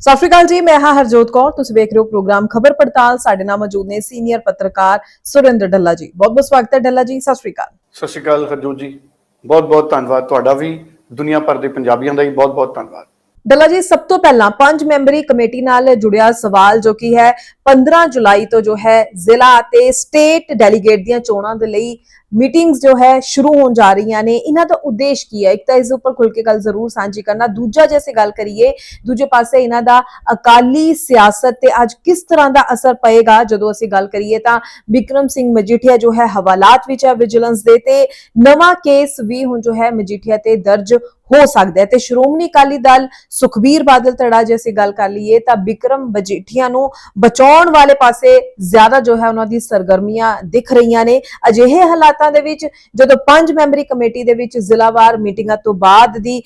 ਸਤਿ ਸ਼੍ਰੀ ਅਕਾਲ ਜੀ ਮੈਂ ਹਾਂ ਹਰਜੋਤ ਕੌਰ। ਤੁਸੀਂ ਵੇਖ ਰਹੇ ਹੋ ਪ੍ਰੋਗਰਾਮ ਖਬਰ ਪੜਤਾਲ। ਸਾਡੇ ਨਾਲ ਮੌਜੂਦ ਨੇ ਸੀਨੀਅਰ ਪੱਤਰਕਾਰ ਸੁਰਿੰਦਰ ਡੱਲਾ ਜੀ। ਬਹੁਤ ਬਹੁਤ ਸਵਾਗਤ ਹੈ ਡੱਲਾ ਜੀ। ਸਤਿ ਸ਼੍ਰੀ ਅਕਾਲ। ਸਤਿ ਸ਼੍ਰੀ ਅਕਾਲ ਹਰਜੋਤ ਜੀ। ਬਹੁਤ ਬਹੁਤ ਧੰਨਵਾਦ ਤੁਹਾਡਾ ਵੀ। ਦੁਨੀਆ ਭਰ ਦੇ ਪੰਜਾਬੀਆਂ ਦਾ ਵੀ ਬਹੁਤ ਬਹੁਤ ਧੰਨਵਾਦ। ਡੱਲਾ ਜੀ ਸਭ ਤੋਂ ਪਹਿਲਾਂ ਪੰਜ ਮੈਂਬਰੀ ਕਮੇਟੀ ਨਾਲ ਜੁੜਿਆ ਸਵਾਲ ਜੋ ਕਿ ਹੈ 15 ਜੁਲਾਈ ਤੋਂ ਜੋ ਹੈ ਜ਼ਿਲ੍ਹਾ ਤੇ ਸਟੇਟ ਡੈਲੀਗੇਟ ਦੀਆਂ ਚੋਣਾਂ ਦੇ ਲਈ ਮੀਟਿੰਗਸ ਜੋ ਹੈ ਸ਼ੁਰੂ ਹੋਣ ਜਾ ਰਹੀਆਂ ਨੇ। ਇਹਨਾਂ ਦਾ ਉਦੇਸ਼ ਕੀ ਹੈ? ਇੱਕ ਤਾਂ ਇਸ ਉੱਪਰ ਖੁੱਲ ਕੇ ਗੱਲ ਜ਼ਰੂਰ ਸਾਂਝੀ ਕਰਨਾ। ਦੂਜਾ ਜੇ ਅਸੀਂ ਗੱਲ ਕਰੀਏ, ਦੂਜੇ ਪਾਸੇ ਇਹਨਾਂ ਦਾ ਅਕਾਲੀ ਸਿਆਸਤ ਤੇ ਅੱਜ ਕਿਸ ਤਰ੍ਹਾਂ ਦਾ ਅਸਰ ਪਏਗਾ? ਜਦੋਂ ਅਸੀਂ ਗੱਲ ਕਰੀਏ ਤਾਂ ਵਿਕਰਮ ਸਿੰਘ ਮਜੀਠੀਆ ਜੋ ਹੈ ਹਵਾਲਾਤ ਵਿੱਚ ਹੈ ਵਿਜੀਲੈਂਸ ਦੇ ਤੇ, ਨਵਾਂ ਕੇਸ ਵੀ ਹੁਣ ਜੋ ਹੈ ਮਜੀਠੀਆ ਤੇ ਦਰਜ ਹੋ ਸਕਦਾ ਹੈ। ਤੇ ਸ਼੍ਰੋਮਣੀ ਅਕਾਲੀ ਦਲ ਸੁਖਬੀਰ ਬਾਦਲ ਧੜਾ ਜੇ ਅਸੀਂ ਗੱਲ ਕਰ ਲਈਏ ਤਾਂ ਵਿਕਰਮ ਮਜੀਠੀਆ ਨੂੰ ਬਚਾਉਣ ਵਾਲੇ ਪਾਸੇ ਜ਼ਿਆਦਾ ਜੋ ਹੈ ਉਹਨਾਂ ਦੀ ਸਰਗਰਮੀਆਂ ਦਿਖ ਰਹੀਆਂ ਨੇ। ਅਜਿਹੇ ਹਾਲਾਤ ਦੇ ਵਿੱਚ, ਜਦੋਂ ਪੰਜ ਮੈਂਬਰੀ ਕਮੇਟੀ ਦੇ ਵਿੱਚ ਜ਼ਿਲ੍ਹਾਵਾਰ ਮੀਟਿੰਗਾਂ ਤੋਂ ਬਾਅਦ ਦੀ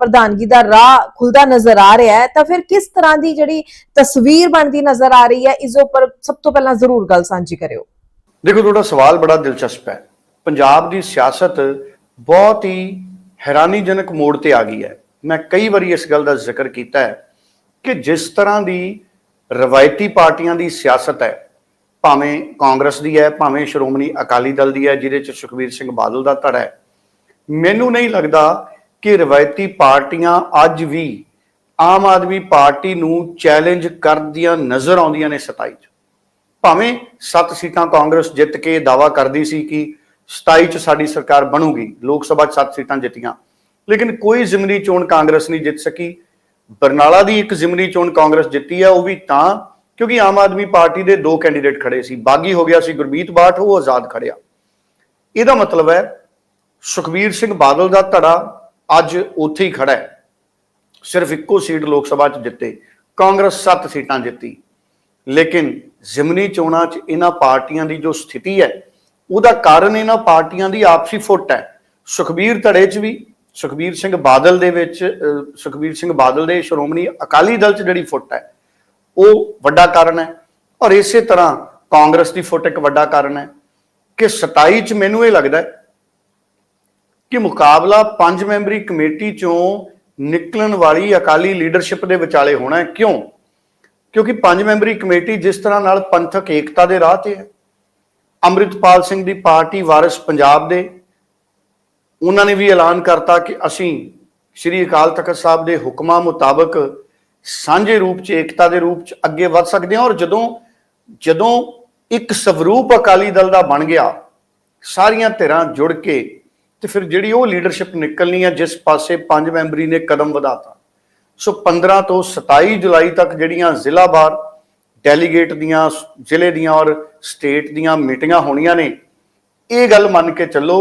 ਪ੍ਰਧਾਨਗੀ ਦਾ ਰਾਹ ਖੁੱਲਦਾ ਨਜ਼ਰ ਆ ਰਿਹਾ ਹੈ, ਤਾਂ ਫਿਰ ਕਿਸ ਤਰ੍ਹਾਂ ਦੀ ਜਿਹੜੀ ਤਸਵੀਰ ਬਣਦੀ ਨਜ਼ਰ ਆ ਰਹੀ ਹੈ, ਇਸ ਉੱਪਰ ਸਭ ਤੋਂ ਪਹਿਲਾਂ ਜ਼ਰੂਰ ਗੱਲ ਸਾਂਝੀ ਕਰਿਓ। ਦੇਖੋ, ਤੁਹਾਡਾ ਸਵਾਲ ਬੜਾ ਦਿਲਚਸਪ ਹੈ। ਪੰਜਾਬ ਦੀ ਸਿਆਸਤ ਬਹੁਤ ਹੀ ਹੈਰਾਨੀਜਨਕ ਮੋੜ ਤੇ ਆ ਗਈ ਹੈ। ਮੈਂ ਕਈ ਵਾਰੀ ਇਸ ਗੱਲ ਦਾ ਜ਼ਿਕਰ ਕੀਤਾ ਹੈ ਕਿ ਜਿਸ ਤਰ੍ਹਾਂ ਦੀ ਰਵਾਇਤੀ ਪਾਰਟੀਆਂ ਦੀ ਸਿਆਸਤ ਹੈ ਭਾਵੇਂ ਕਾਂਗਰਸ ਦੀ ਹੈ, ਭਾਵੇਂ ਸ਼੍ਰੋਮਣੀ ਅਕਾਲੀ ਦਲ ਦੀ ਹੈ, ਜਿਹਦੇ ਚ ਸੁਖਬੀਰ ਸਿੰਘ ਬਾਦਲ ਦਾ ਧੜਾ ਹੈ। ਮੈਨੂੰ ਨਹੀਂ ਲੱਗਦਾ ਕਿ ਰਵਾਇਤੀ ਪਾਰਟੀਆਂ ਅੱਜ ਵੀ ਆਮ ਆਦਮੀ ਪਾਰਟੀ ਨੂੰ ਚੈਲੰਜ ਕਰਦੀਆਂ ਨਜ਼ਰ ਆਉਂਦੀਆਂ ਨੇ 27 ਚ। ਭਾਵੇਂ 7 ਸੀਟਾਂ ਕਾਂਗਰਸ ਜਿੱਤ ਕੇ ਦਾਵਾ ਕਰਦੀ ਸੀ ਕਿ 27 ਚ ਸਾਡੀ ਸਰਕਾਰ ਬਣੂਗੀ, ਲੋਕ ਸਭਾ 'ਚ 7 ਸੀਟਾਂ ਜਿੱਤੀਆਂ। ਲੇਕਿਨ ਕੋਈ ਜ਼ਿਮਨੀ ਚੋਣ ਕਾਂਗਰਸ ਨਹੀਂ ਜਿੱਤ ਸਕੀ। ਬਰਨਾਲਾ ਦੀ ਇੱਕ ਜ਼ਿਮਨੀ ਚੋਣ ਕਾਂਗਰਸ ਜਿੱਤੀ ਹੈ ਉਹ ਵੀ ਤਾਂ ਕਿਉਂਕਿ ਆਮ ਆਦਮੀ ਪਾਰਟੀ ਦੇ ਦੋ ਕੈਂਡੀਡੇਟ ਖੜੇ ਸੀ। ਬਾਗੀ ਹੋ ਗਿਆ ਸੀ ਗੁਰਮੀਤ ਬਾਠ, ਉਹ ਆਜ਼ਾਦ ਖੜਿਆ। ਇਹਦਾ ਮਤਲਬ ਹੈ, ਸੁਖਬੀਰ ਸਿੰਘ ਬਾਦਲ ਦਾ ਧੜਾ ਅੱਜ ਉੱਥੇ ਹੀ ਖੜਾ ਹੈ। ਸਿਰਫ ਇੱਕੋ ਸੀਟ ਲੋਕ ਸਭਾ 'ਚ ਜਿੱਤੇ, ਕਾਂਗਰਸ 7 ਸੀਟਾਂ ਜਿੱਤੀ। ਲੇਕਿਨ ਜ਼ਿਮਨੀ ਚੋਣਾਂ 'ਚ ਇਹਨਾਂ ਪਾਰਟੀਆਂ ਦੀ ਜੋ ਸਥਿਤੀ ਹੈ, ਉਹਦਾ ਕਾਰਨ ਇਹਨਾਂ ਪਾਰਟੀਆਂ ਦੀ ਆਪਸੀ ਫੁੱਟ ਹੈ। ਸੁਖਬੀਰ ਧੜੇ 'ਚ ਵੀ, ਸੁਖਬੀਰ ਸਿੰਘ ਬਾਦਲ ਦੇ ਵਿੱਚ ਸੁਖਬੀਰ ਸਿੰਘ ਬਾਦਲ ਦੇ ਸ਼੍ਰੋਮਣੀ ਅਕਾਲੀ ਦਲ 'ਚ ਜਿਹੜੀ ਫੁੱਟ ਹੈ ਉਹ ਵੱਡਾ ਕਾਰਨ ਹੈ। ਔਰ ਇਸੇ ਤਰ੍ਹਾਂ ਕਾਂਗਰਸ ਦੀ ਫੁੱਟ ਇੱਕ ਵੱਡਾ ਕਾਰਨ ਹੈ ਕਿ 27 ਚ ਮੈਨੂੰ ਇਹ ਲੱਗਦਾ ਹੈ ਕਿ ਮੁਕਾਬਲਾ ਪੰਜ ਮੈਂਬਰੀ ਕਮੇਟੀ ਚੋਂ ਨਿਕਲਣ ਵਾਲੀ ਅਕਾਲੀ ਲੀਡਰਸ਼ਿਪ ਦੇ ਵਿਚਾਲੇ ਹੋਣਾ ਹੈ। ਕਿਉਂ? ਕਿਉਂਕਿ ਪੰਜ ਮੈਂਬਰੀ ਕਮੇਟੀ ਜਿਸ ਤਰ੍ਹਾਂ ਨਾਲ ਪੰਥਕ ਏਕਤਾ ਦੇ ਰਾਹ ਤੇ ਹੈ। ਅੰਮ੍ਰਿਤਪਾਲ ਸਿੰਘ ਦੀ ਪਾਰਟੀ ਵਾਰਿਸ ਪੰਜਾਬ ਦੇ। ਉਹਨਾਂ ਨੇ ਵੀ ਐਲਾਨ ਕਰਤਾ ਕਿ ਅਸੀਂ ਸ੍ਰੀ ਅਕਾਲ ਤਖਤ ਸਾਹਿਬ ਦੇ ਹੁਕਮਾਂ ਮੁਤਾਬਕ ਸਾਂਝੇ ਰੂਪ 'ਚ, ਏਕਤਾ ਦੇ ਰੂਪ 'ਚ ਅੱਗੇ ਵੱਧ ਸਕਦੇ ਹਾਂ ਔਰ ਜਦੋਂ ਜਦੋਂ ਇੱਕ ਸਵਰੂਪ ਅਕਾਲੀ ਦਲ ਦਾ ਬਣ ਗਿਆ, ਸਾਰੀਆਂ ਧਿਰਾਂ ਜੁੜ ਕੇ ਤੇ ਫਿਰ ਜਿਹੜੀ ਉਹ ਲੀਡਰਸ਼ਿਪ ਨਿਕਲਣੀ ਹੈ ਜਿਸ ਪਾਸੇ ਪੰਜ ਮੈਂਬਰੀ ਨੇ ਕਦਮ ਵਧਾਤਾ। ਸੋ 15 ਤੋਂ 27 ਜੁਲਾਈ ਤੱਕ ਜਿਹੜੀਆਂ ਜ਼ਿਲ੍ਹਾ ਬਾਰ ਡੈਲੀਗੇਟ ਦੀਆਂ, ਜ਼ਿਲ੍ਹੇ ਦੀਆਂ ਔਰ ਸਟੇਟ ਦੀਆਂ ਮੀਟਿੰਗਾਂ ਹੋਣੀਆਂ ਨੇ, ਇਹ ਗੱਲ ਮੰਨ ਕੇ ਚੱਲੋ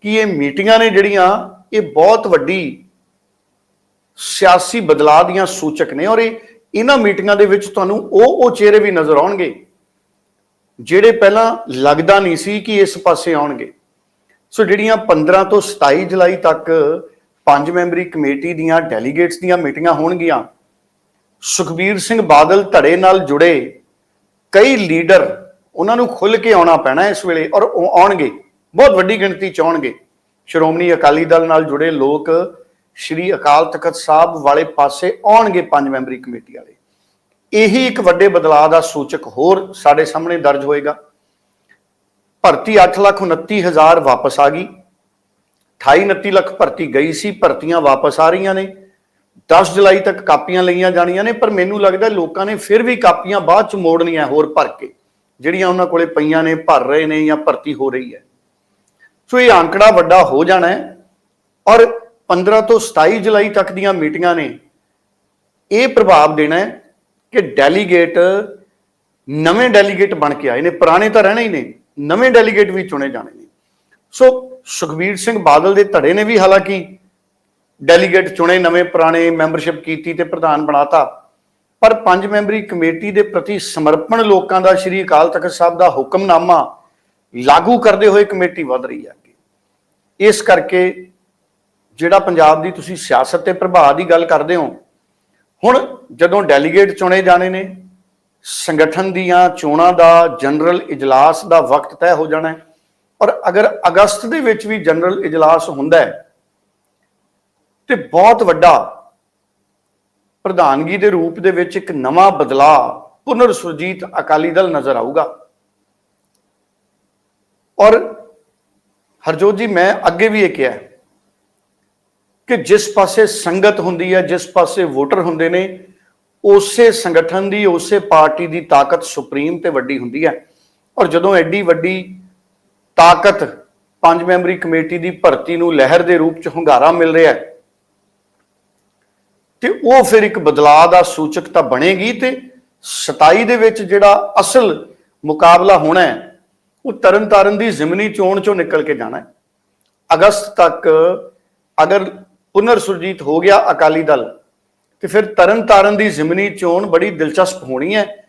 ਕਿ ਇਹ ਮੀਟਿੰਗਾਂ ਨੇ ਜਿਹੜੀਆਂ, ਇਹ ਬਹੁਤ ਵੱਡੀ ਸਿਆਸੀ ਬਦਲਾਅ ਦੀਆਂ ਸੂਚਕ ਨੇ ਔਰ ਇਹ ਇਹਨਾਂ ਮੀਟਿੰਗਾਂ ਦੇ ਵਿੱਚ ਤੁਹਾਨੂੰ ਉਹ ਉਹ ਚਿਹਰੇ ਵੀ ਨਜ਼ਰ ਆਉਣਗੇ, ਜਿਹੜੇ ਪਹਿਲਾਂ ਲੱਗਦਾ ਨਹੀਂ ਸੀ ਕਿ ਇਸ ਪਾਸੇ ਆਉਣਗੇ। ਸੋ ਜਿਹੜੀਆਂ 15 ਤੋਂ 27 ਜੁਲਾਈ ਤੱਕ ਪੰਜ ਮੈਂਬਰੀ ਕਮੇਟੀ ਦੀਆਂ ਡੈਲੀਗੇਟਸ ਦੀਆਂ ਮੀਟਿੰਗਾਂ ਹੋਣਗੀਆਂ, ਸੁਖਬੀਰ ਸਿੰਘ ਬਾਦਲ ਧੜੇ ਨਾਲ ਜੁੜੇ ਕਈ ਲੀਡਰ ਉਹਨਾਂ ਨੂੰ ਖੁੱਲ ਕੇ ਆਉਣਾ ਪੈਣਾ ਇਸ ਵੇਲੇ ਔਰ ਉਹ ਆਉਣਗੇ, ਬਹੁਤ ਵੱਡੀ ਗਿਣਤੀ ਚ ਆਉਣਗੇ। ਸ਼੍ਰੋਮਣੀ ਅਕਾਲੀ ਦਲ ਨਾਲ ਜੁੜੇ ਲੋਕ ਸ਼੍ਰੀ ਅਕਾਲ ਤਖਤ ਸਾਹਿਬ ਵਾਲੇ ਪਾਸੇ ਆਉਣਗੇ ਪੰਜ ਮੈਂਬਰੀ ਕਮੇਟੀ ਵਾਲੇ। ਇਹੀ ਇੱਕ ਵੱਡੇ ਬਦਲਾਅ ਦਾ ਸੂਚਕ ਹੋਰ ਸਾਡੇ ਸਾਹਮਣੇ ਦਰਜ ਹੋਏਗਾ। ਭਰਤੀ 8,29,000 ਵਾਪਸ ਆ ਗਈ। 28-29 ਲੱਖ ਭਰਤੀ ਗਈ ਸੀ ਭਰਤੀਆਂ ਵਾਪਸ ਆ ਰਹੀਆਂ ਨੇ। 10 ਜੁਲਾਈ ਤੱਕ ਕਾਪੀਆਂ ਲਈਆਂ ਜਾਣੀਆਂ ਨੇ ਪਰ ਮੈਨੂੰ ਲੱਗਦਾ ਲੋਕਾਂ ਨੇ ਫਿਰ ਵੀ ਕਾਪੀਆਂ ਬਾਅਦ ਚ ਮੋੜਨੀਆਂ ਹੋਰ ਭਰ ਕੇ ਜਿਹੜੀਆਂ ਉਹਨਾਂ ਕੋਲੇ ਪਈਆਂ ਨੇ ਭਰ ਰਹੇ ਨੇ ਜਾਂ ਭਰਤੀ ਹੋ ਰਹੀ ਹੈ। ਸੋ ਇਹ ਅੰਕੜਾ ਵੱਡਾ ਹੋ ਜਾਣਾ ਹੈ ਔਰ 15 ਤੋਂ 27 ਜੁਲਾਈ ਤੱਕ ਦੀਆਂ ਮੀਟਿੰਗਾਂ ਨੇ। ਇਹ ਪ੍ਰਭਾਵ ਦੇਣਾ ਹੈ ਕਿ ਡੈਲੀਗੇਟ ਨਵੇਂ ਡੈਲੀਗੇਟ ਬਣ ਕੇ ਆਏ ਨੇ। ਪੁਰਾਣੇ ਤਾਂ ਰਹਿਣੇ ਹੀ ਨੇ, ਨਵੇਂ ਡੈਲੀਗੇਟ ਵੀ ਚੁਣੇ ਜਾਣੇ ਨੇ। ਸੋ ਸੁਖਬੀਰ ਸਿੰਘ ਬਾਦਲ ਦੇ ਧੜੇ ਨੇ ਵੀ ਹਾਲਾਂਕਿ ਡੈਲੀਗੇਟ ਚੁਣੇ, ਨਵੇਂ ਪੁਰਾਣੇ ਮੈਂਬਰਸ਼ਿਪ ਕੀਤੀ ਤੇ ਪ੍ਰਧਾਨ ਬਣਾਤਾ। ਪਰ ਪੰਜ ਮੈਂਬਰੀ ਕਮੇਟੀ ਦੇ ਪ੍ਰਤੀ ਸਮਰਪਣ ਲੋਕਾਂ ਦਾ ਸ਼੍ਰੀ ਅਕਾਲ ਤਖਤ ਸਾਹਿਬ ਦਾ ਹੁਕਮਨਾਮਾ ਲਾਗੂ ਕਰਦੇ ਹੋਏ ਕਮੇਟੀ ਵਧ ਰਹੀ ਹੈ ਅੱਗੇ। ਇਸ ਕਰਕੇ ਜਿਹੜਾ ਪੰਜਾਬ ਦੀ ਤੁਸੀਂ ਸਿਆਸਤ ਤੇ ਪ੍ਰਭਾਵ ਦੀ ਗੱਲ ਕਰਦੇ ਹੋ, ਹੁਣ ਜਦੋਂ ਡੈਲੀਗੇਟ ਚੁਣੇ ਜਾਣੇ ਨੇ, ਸੰਗਠਨ ਦੀਆਂ ਚੋਣਾਂ ਦਾ ਜਨਰਲ ਇਜਲਾਸ ਦਾ ਵਕਤ ਤੈਅ ਹੋ ਜਾਣਾ ਹੈ ਔਰ ਅਗਰ ਅਗਸਤ ਦੇ ਵਿੱਚ ਵੀ ਜਨਰਲ ਇਜਲਾਸ ਹੁੰਦਾ ਹੈ, ਤੇ ਬਹੁਤ ਵੱਡਾ ਪ੍ਰਧਾਨਗੀ ਦੇ ਰੂਪ ਦੇ ਵਿੱਚ ਇੱਕ ਨਵਾਂ ਬਦਲਾਅ ਪੁਨਰ ਸੁਰਜੀਤ ਅਕਾਲੀ ਦਲ ਨਜ਼ਰ ਆਊਗਾ। ਔਰ ਹਰਜੋਤ ਜੀ, ਮੈਂ ਅੱਗੇ ਵੀ ਇਹ ਕਿਹਾ ਕਿ ਜਿਸ ਪਾਸੇ ਸੰਗਤ ਹੁੰਦੀ ਹੈ, ਜਿਸ ਪਾਸੇ ਵੋਟਰ ਹੁੰਦੇ ਨੇ, ਉਸੇ ਸੰਗਠਨ ਦੀ, ਉਸੇ ਪਾਰਟੀ ਦੀ ਤਾਕਤ ਸੁਪਰੀਮ ਤੇ ਵੱਡੀ ਹੁੰਦੀ ਹੈ। ਔਰ ਜਦੋਂ ਐਡੀ ਵੱਡੀ ਤਾਕਤ ਪੰਜ ਮੈਂਬਰੀ ਕਮੇਟੀ ਦੀ ਭਰਤੀ ਨੂੰ ਲਹਿਰ ਦੇ ਰੂਪ ਚ ਹੁੰਗਾਰਾ ਮਿਲ ਰਿਹਾ ਹੈ, ਤੇ ਉਹ ਫਿਰ ਇੱਕ ਬਦਲਾਅ ਦਾ ਸੂਚਕ ਤਾਂ ਬਣੇਗੀ ਤੇ 27 ਦੇ ਵਿੱਚ ਜਿਹੜਾ ਅਸਲ ਮੁਕਾਬਲਾ ਹੋਣਾ ਹੈ, ਉਹ ਤਰਨਤਾਰਨ ਦੀ ਜ਼ਿਮਨੀ ਚੋਣ ਚੋਂ ਨਿਕਲ ਕੇ ਜਾਣਾ ਹੈ। ਅਗਸਤ ਤੱਕ ਅਗਰ ਪੁਨਰ ਸੁਰਜੀਤ ਹੋ ਗਿਆ ਅਕਾਲੀ ਦਲ। ਤੇ ਫਿਰ ਤਰਨਤਾਰਨ ਦੀ ਜ਼ਿਮਨੀ ਚੋਣ ਬੜੀ ਦਿਲਚਸਪ ਹੋਣੀ ਹੈ।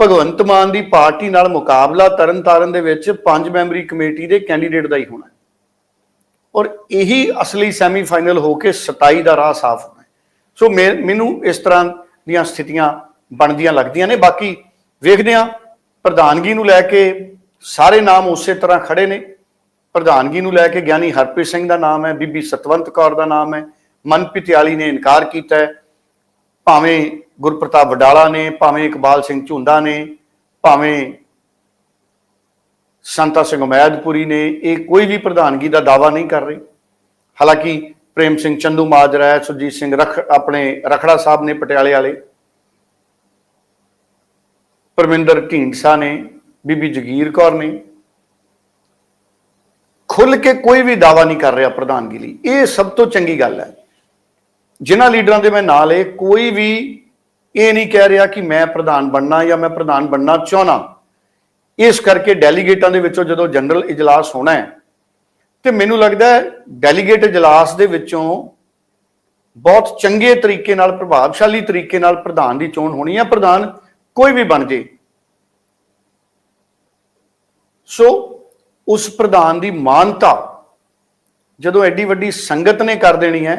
ਭਗਵੰਤ ਮਾਨ ਦੀ ਪਾਰਟੀ ਨਾਲ ਮੁਕਾਬਲਾ ਤਰਨਤਾਰਨ ਦੇ ਵਿੱਚ ਪੰਜ ਮੈਂਬਰੀ ਕਮੇਟੀ ਦੇ ਕੈਂਡੀਡੇਟ ਦਾ ਹੀ ਹੋਣਾ। ਔਰ ਇਹੀ ਅਸਲੀ ਸੈਮੀਫਾਈਨਲ ਹੋ ਕੇ 27 ਦਾ ਰਾਹ ਸਾਫ਼ ਹੋਣਾ ਸੋ ਮੈਂ- ਮੈਨੂੰ ਇਸ ਤਰ੍ਹਾਂ ਦੀਆਂ ਸਥਿਤੀਆਂ ਬਣਦੀਆਂ ਲੱਗਦੀਆਂ ਨੇ। ਬਾਕੀ ਵੇਖਦੇ ਹਾਂ। ਪ੍ਰਧਾਨਗੀ ਨੂੰ ਲੈ ਕੇ ਸਾਰੇ ਨਾਮ ਉਸੇ ਤਰ੍ਹਾਂ ਖੜੇ ਨੇ। ਪ੍ਰਧਾਨਗੀ ਨੂੰ ਲੈ ਕੇ ਗਿਆਨੀ ਹਰਪ੍ਰੀਤ ਸਿੰਘ ਦਾ ਨਾਮ ਹੈ, ਬੀਬੀ ਸਤਵੰਤ ਕੌਰ ਦਾ ਨਾਮ ਹੈ, ਮਨਪ੍ਰੀਤ ਆਲੀ ਨੇ ਇਨਕਾਰ ਕੀਤਾ ਹੈ। ਭਾਵੇਂ ਗੁਰਪ੍ਰਤਾਪ ਵਡਾਲਾ ਨੇ, ਭਾਵੇਂ ਇਕਬਾਲ ਸਿੰਘ ਝੁੰਦਾ ਨੇ, ਭਾਵੇਂ ਸੰਤਾ ਸਿੰਘ ਉਮੈਦਪੁਰੀ ਨੇ, ਇਹ ਕੋਈ ਵੀ ਪ੍ਰਧਾਨਗੀ ਦਾ ਦਾਵਾ ਨਹੀਂ ਕਰ ਰਹੀ। ਹਾਲਾਂਕਿ ਪ੍ਰੇਮ ਸਿੰਘ ਚੰਦੂ ਮਾਜਰਾ ਹੈ, ਸੁਰਜੀਤ ਸਿੰਘ ਰਖ, ਆਪਣੇ ਰਖੜਾ ਸਾਹਿਬ ਨੇ ਪਟਿਆਲੇ ਵਾਲੇ। ਪਰਮਿੰਦਰ ਢੀਂਡਸਾ ਨੇ, ਬੀਬੀ ਜਗੀਰ ਕੌਰ ਨੇ ਖੁੱਲ ਕੇ ਕੋਈ ਵੀ ਦਾਵਾ ਨਹੀਂ ਕਰ ਰਿਹਾ ਪ੍ਰਧਾਨਗੀ ਲਈ। ਇਹ ਸਭ ਤੋਂ ਚੰਗੀ ਗੱਲ ਹੈ। ਜਿਨ੍ਹਾਂ ਲੀਡਰਾਂ ਦੇ ਮੈਂ ਨਾਲ ਲਏ ਕੋਈ ਵੀ ਇਹ ਨਹੀਂ ਕਹਿ ਰਿਹਾ ਕਿ ਮੈਂ ਪ੍ਰਧਾਨ ਬਣਨਾ ਜਾਂ ਮੈਂ ਪ੍ਰਧਾਨ ਬਣਨਾ ਚਾਹਣਾ ਇਸ ਕਰਕੇ ਡੈਲੀਗੇਟਾਂ ਦੇ ਵਿੱਚੋਂ ਜਦੋਂ ਜਨਰਲ ਇਜਲਾਸ ਹੋਣਾ ਹੈ, ਤੇ ਮੈਨੂੰ ਲੱਗਦਾ ਹੈ ਡੈਲੀਗੇਟ ਇਜਲਾਸ ਦੇ ਵਿੱਚੋਂ ਬਹੁਤ ਚੰਗੇ ਤਰੀਕੇ ਨਾਲ, ਪ੍ਰਭਾਵਸ਼ਾਲੀ ਤਰੀਕੇ ਨਾਲ ਪ੍ਰਧਾਨ ਦੀ ਚੋਣ ਹੋਣੀ ਹੈ ਪ੍ਰਧਾਨ ਕੋਈ ਵੀ ਬਣ ਜੇ। ਸੋ ਉਸ ਪ੍ਰਧਾਨ ਦੀ ਮਾਨਤਾ ਜਦੋਂ ਐਡੀ ਵੱਡੀ ਸੰਗਤ ਨੇ ਕਰ ਦੇਣੀ ਹੈ,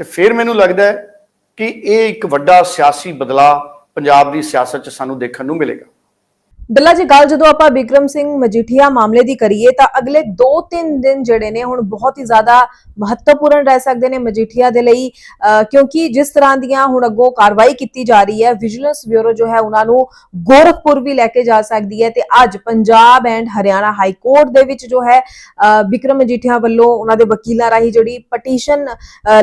ਤੇ ਫਿਰ ਮੈਨੂੰ ਲੱਗਦਾ ਹੈ ਕਿ ਇਹ ਇੱਕ ਵੱਡਾ ਸਿਆਸੀ ਬਦਲਾਅ ਪੰਜਾਬ ਦੀ ਸਿਆਸਤ 'ਚ ਸਾਨੂੰ ਦੇਖਣ ਨੂੰ ਮਿਲੇਗਾ। ਦੱਲਾ ਜੀ, ਗੱਲ ਜਦੋਂ ਆਪਾਂ ਵਿਕਰਮ ਸਿੰਘ ਮਜੀਠੀਆ ਮਾਮਲੇ ਦੀ ਕਰੀਏ ਤਾਂ ਅਗਲੇ 2-3 ਦਿਨ ਜਿਹੜੇ ਨੇ ਹੁਣ ਬਹੁਤ ਹੀ ਜ਼ਿਆਦਾ ਮਹੱਤਵਪੂਰਨ ਰਹਿ ਸਕਦੇ ਨੇ ਮਜੀਠੀਆ ਦੇ ਲਈ ਕਿਉਂਕਿ ਜਿਸ ਤਰ੍ਹਾਂ ਦੀਆਂ ਹੁਣ ਅੱਗੋਂ ਕਾਰਵਾਈ ਕੀਤੀ ਜਾ ਰਹੀ ਹੈ ਵਿਜੀਲੈਂਸ ਬਿਊਰੋ ਜੋ ਹੈ ਉਹਨਾਂ ਨੂੰ ਗੋਰਖਪੁਰ ਵੀ ਲੈ ਕੇ ਜਾ ਸਕਦੀ ਹੈ ਤੇ ਅੱਜ Punjab and Haryana high court ਦੇ ਵਿੱਚ ਜੋ ਹੈ, ਅਹ ਵਿਕਰਮ ਮਜੀਠੀਆ ਵੱਲੋਂ ਉਹਨਾਂ ਦੇ ਵਕੀਲਾਂ ਰਾਹੀਂ ਜਿਹੜੀ ਪਟੀਸ਼ਨ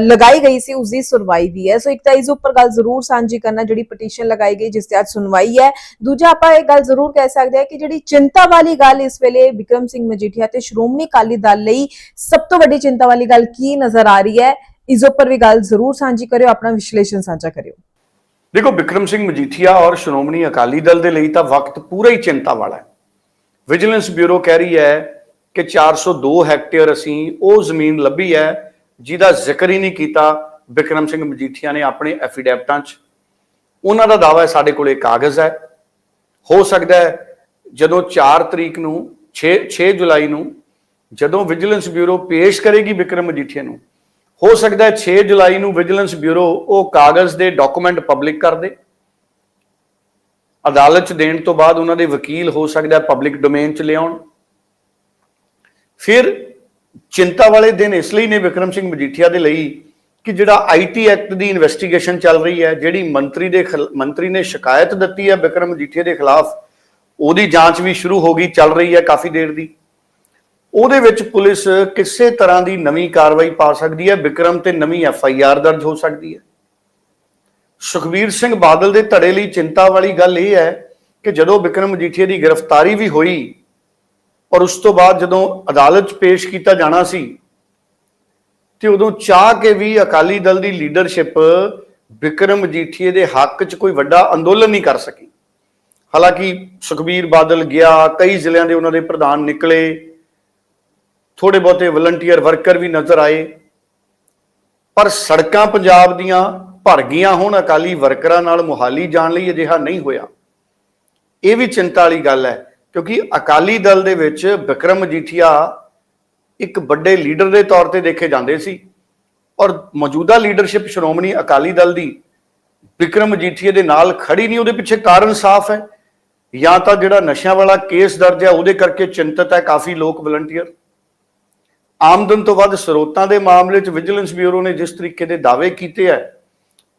ਲਗਾਈ ਗਈ ਸੀ, ਉਸ ਦੀ ਸੁਣਵਾਈ ਵੀ ਹੈ। ਸੋ ਇੱਕ ਤਾਂ ਇਸ ਉੱਪਰ ਗੱਲ ਜ਼ਰੂਰ ਸਾਂਝੀ ਕਰਨਾ, ਜਿਹੜੀ ਪਟੀਸ਼ਨ ਲਗਾਈ ਗਈ, ਜਿਸ ਤੇ ਅੱਜ ਸੁਣਵਾਈ ਹੈ। ਦੂਜਾ ਆਪਾਂ ਇਹ ਗੱਲ ਜ਼ਰੂਰ ਕਹਿ ਸਕਦੇ ਹਾਂ ਕਿ ਜਿਹੜੀ ਚਿੰਤਾ ਵਾਲੀ ਗੱਲ ਇਸ ਵੇਲੇ ਵਿਕਰਮ ਸਿੰਘ ਮਜੀਠੀਆ ਤੇ ਸ਼੍ਰੋਮਣੀ ਅਕਾਲੀ ਦਲ ਲਈ ਸਭ ਤੋਂ ਵੱਡੀ ਚਿੰਤਾ ਵਾਲੀ ਗੱਲ ਕੀ ਨਜ਼ਰ ਆ ਰਹੀ ਹੈ? ਇਸ ਉੱਪਰ ਵੀ ਗੱਲ ਜ਼ਰੂਰ ਸਾਂਝੀ ਕਰਿਓ, ਆਪਣਾ ਵਿਸ਼ਲੇਸ਼ਣ ਸਾਂਝਾ ਕਰਿਓ। ਦੇਖੋ, ਵਿਕਰਮ ਸਿੰਘ ਮਜੀਠੀਆ ਔਰ ਸ਼੍ਰੋਮਣੀ ਅਕਾਲੀ ਦਲ ਦੇ ਲਈ ਤਾਂ ਵਕਤ ਪੂਰਾ ਹੀ ਚਿੰਤਾ ਵਾਲਾ ਹੈ। ਵਿਜੀਲੈਂਸ ਬਿਊਰੋ ਕਹਿ ਰਹੀ ਹੈ ਕਿ 402 ਹੈਕਟੇਅਰ ਅਸੀਂ ਉਹ ਜ਼ਮੀਨ ਲੱਭੀ ਹੈ ਜਿਹਦਾ ਜ਼ਿਕਰ ਹੀ ਨਹੀਂ ਕੀਤਾ ਵਿਕਰਮ ਸਿੰਘ ਮਜੀਠੀਆ ਨੇ ਆਪਣੇ ਐਫੀਡੈਵਿਟਾਂ 'ਚ। ਉਹਨਾਂ ਦਾ ਦਾਅਵਾ ਹੈ, ਸਾਡੇ ਕੋਲੇ ਕਾਗਜ਼ ਹੈ। ਹੋ ਸਕਦਾ ਹੈ ਜਦੋਂ 4 ਤਰੀਕ ਨੂੰ 6 6 ਜੁਲਾਈ ਨੂੰ, ਜਦੋਂ ਵਿਜੀਲੈਂਸ ਬਿਊਰੋ ਪੇਸ਼ ਕਰੇਗੀ ਵਿਕਰਮ ਮਜੀਠੀਆ ਨੂੰ, ਹੋ ਸਕਦਾ ਹੈ 6 ਜੁਲਾਈ ਨੂੰ ਵਿਜੀਲੈਂਸ ਬਿਊਰੋ ਉਹ ਕਾਗਜ਼ ਦੇ ਡਾਕੂਮੈਂਟ ਪਬਲਿਕ ਕਰ ਦੇ। ਅਦਾਲਤ ਚ ਦੇਣ ਤੋਂ ਬਾਅਦ ਉਹਨਾਂ ਦੇ ਵਕੀਲ ਹੋ ਸਕਦਾ ਹੈ ਪਬਲਿਕ ਡੋਮੇਨ ਚ ਲਿਆਉਣ। ਫਿਰ ਚਿੰਤਾ ਵਾਲੇ ਦਿਨ ਇਸ ਲਈ ਨੇ ਵਿਕਰਮ ਸਿੰਘ ਮਜੀਠੀਆ ਦੇ ਲਈ ਕਿ ਜਿਹੜਾ ਆਈਟੀ ਐਕਟ ਦੀ ਇਨਵੈਸਟੀਗੇਸ਼ਨ ਚੱਲ ਰਹੀ ਹੈ, ਜਿਹੜੀ ਮੰਤਰੀ ਦੇ ਖਿਲ- ਮੰਤਰੀ ਨੇ ਸ਼ਿਕਾਇਤ ਦਿੱਤੀ ਹੈ ਬਿਕਰਮ ਮਜੀਠੀਆ ਦੇ ਖਿਲਾਫ, ਉਹਦੀ ਜਾਂਚ ਵੀ ਸ਼ੁਰੂ ਹੋ ਗਈ, ਚੱਲ ਰਹੀ ਹੈ ਕਾਫੀ ਦੇਰ ਦੀ। ਉਹਦੇ ਵਿੱਚ ਪੁਲਿਸ ਕਿਸੇ ਤਰ੍ਹਾਂ ਦੀ ਨਵੀਂ ਕਾਰਵਾਈ ਪਾ ਸਕਦੀ ਹੈ, ਵਿਕਰਮ ਤੇ ਨਵੀਂ ਐਫ ਆਈ ਆਰ ਦਰਜ ਹੋ ਸਕਦੀ ਹੈ। ਸੁਖਬੀਰ ਸਿੰਘ ਬਾਦਲ ਦੇ ਧੜੇ ਲਈ ਚਿੰਤਾ ਵਾਲੀ ਗੱਲ ਇਹ ਹੈ ਕਿ ਜਦੋਂ ਵਿਕਰਮ ਮਜੀਠੀਆ ਦੀ ਗ੍ਰਿਫਤਾਰੀ ਵੀ ਹੋਈ, ਔਰ ਉਸ ਤੋਂ ਬਾਅਦ ਜਦੋਂ ਅਦਾਲਤ 'ਚ ਪੇਸ਼ ਕੀਤਾ ਜਾਣਾ ਸੀ ਤੇ ਉਦੋਂ ਚਾਹ ਕੇ ਵੀ ਅਕਾਲੀ ਦਲ ਦੀ ਲੀਡਰਸ਼ਿਪ ਵਿਕਰਮ ਮਜੀਠੀਏ ਦੇ ਹੱਕ 'ਚ ਕੋਈ ਵੱਡਾ ਅੰਦੋਲਨ ਨਹੀਂ ਕਰ ਸਕੀ। ਹਾਲਾਂਕਿ ਸੁਖਬੀਰ ਬਾਦਲ ਗਿਆ, ਕਈ ਜ਼ਿਲ੍ਹਿਆਂ ਦੇ ਉਹਨਾਂ ਦੇ ਪ੍ਰਧਾਨ ਨਿਕਲੇ। ਥੋੜੇ ਬਹੁਤੇ ਵਲੰਟੀਅਰ ਵਰਕਰ ਵੀ ਨਜ਼ਰ ਆਏ। ਪਰ ਸੜਕਾਂ ਪੰਜਾਬ ਦੀਆਂ ਭਰ ਗਈਆਂ ਹੁਣ, ਅਕਾਲੀ ਵਰਕਰਾਂ ਨਾਲ ਮੁਹਾਲੀ ਜਾਣ ਲਈ ਅਜਿਹਾ ਨਹੀਂ ਹੋਇਆ। ਇਹ ਵੀ ਚਿੰਤਾ ਵਾਲੀ ਗੱਲ ਹੈ, ਕਿਉਂਕਿ ਅਕਾਲੀ ਦਲ ਦੇ ਵਿੱਚ ਵਿਕਰਮ ਮਜੀਠੀਆ ਇੱਕ ਵੱਡੇ ਲੀਡਰ ਦੇ ਤੌਰ ਤੇ ਦੇਖੇ ਜਾਂਦੇ ਸੀ ਔਰ ਮੌਜੂਦਾ ਲੀਡਰਸ਼ਿਪ ਸ਼੍ਰੋਮਣੀ ਅਕਾਲੀ ਦਲ ਦੀ ਵਿਕਰਮ ਮਜੀਠੀਏ ਦੇ ਨਾਲ ਖੜੀ ਨਹੀਂ, ਉਹਦੇ ਪਿੱਛੇ ਕਾਰਨ ਸਾਫ਼ ਹੈ। ਜਾਂ ਤਾਂ ਜਿਹੜਾ ਨਸ਼ਿਆਂ ਵਾਲਾ ਕੇਸ ਦਰਜ ਹੈ, ਉਹਦੇ ਕਰਕੇ ਚਿੰਤਤ ਹੈ ਕਾਫੀ ਲੋਕ ਵਲੰਟੀਅਰ। ਆਮਦਨ ਤੋਂ ਵੱਧ ਸਰੋਤਾਂ ਦੇ ਮਾਮਲੇ 'ਚ ਵਿਜੀਲੈਂਸ ਬਿਊਰੋ ਨੇ ਜਿਸ ਤਰੀਕੇ ਦੇ ਦਾਅਵੇ ਕੀਤੇ ਹੈ,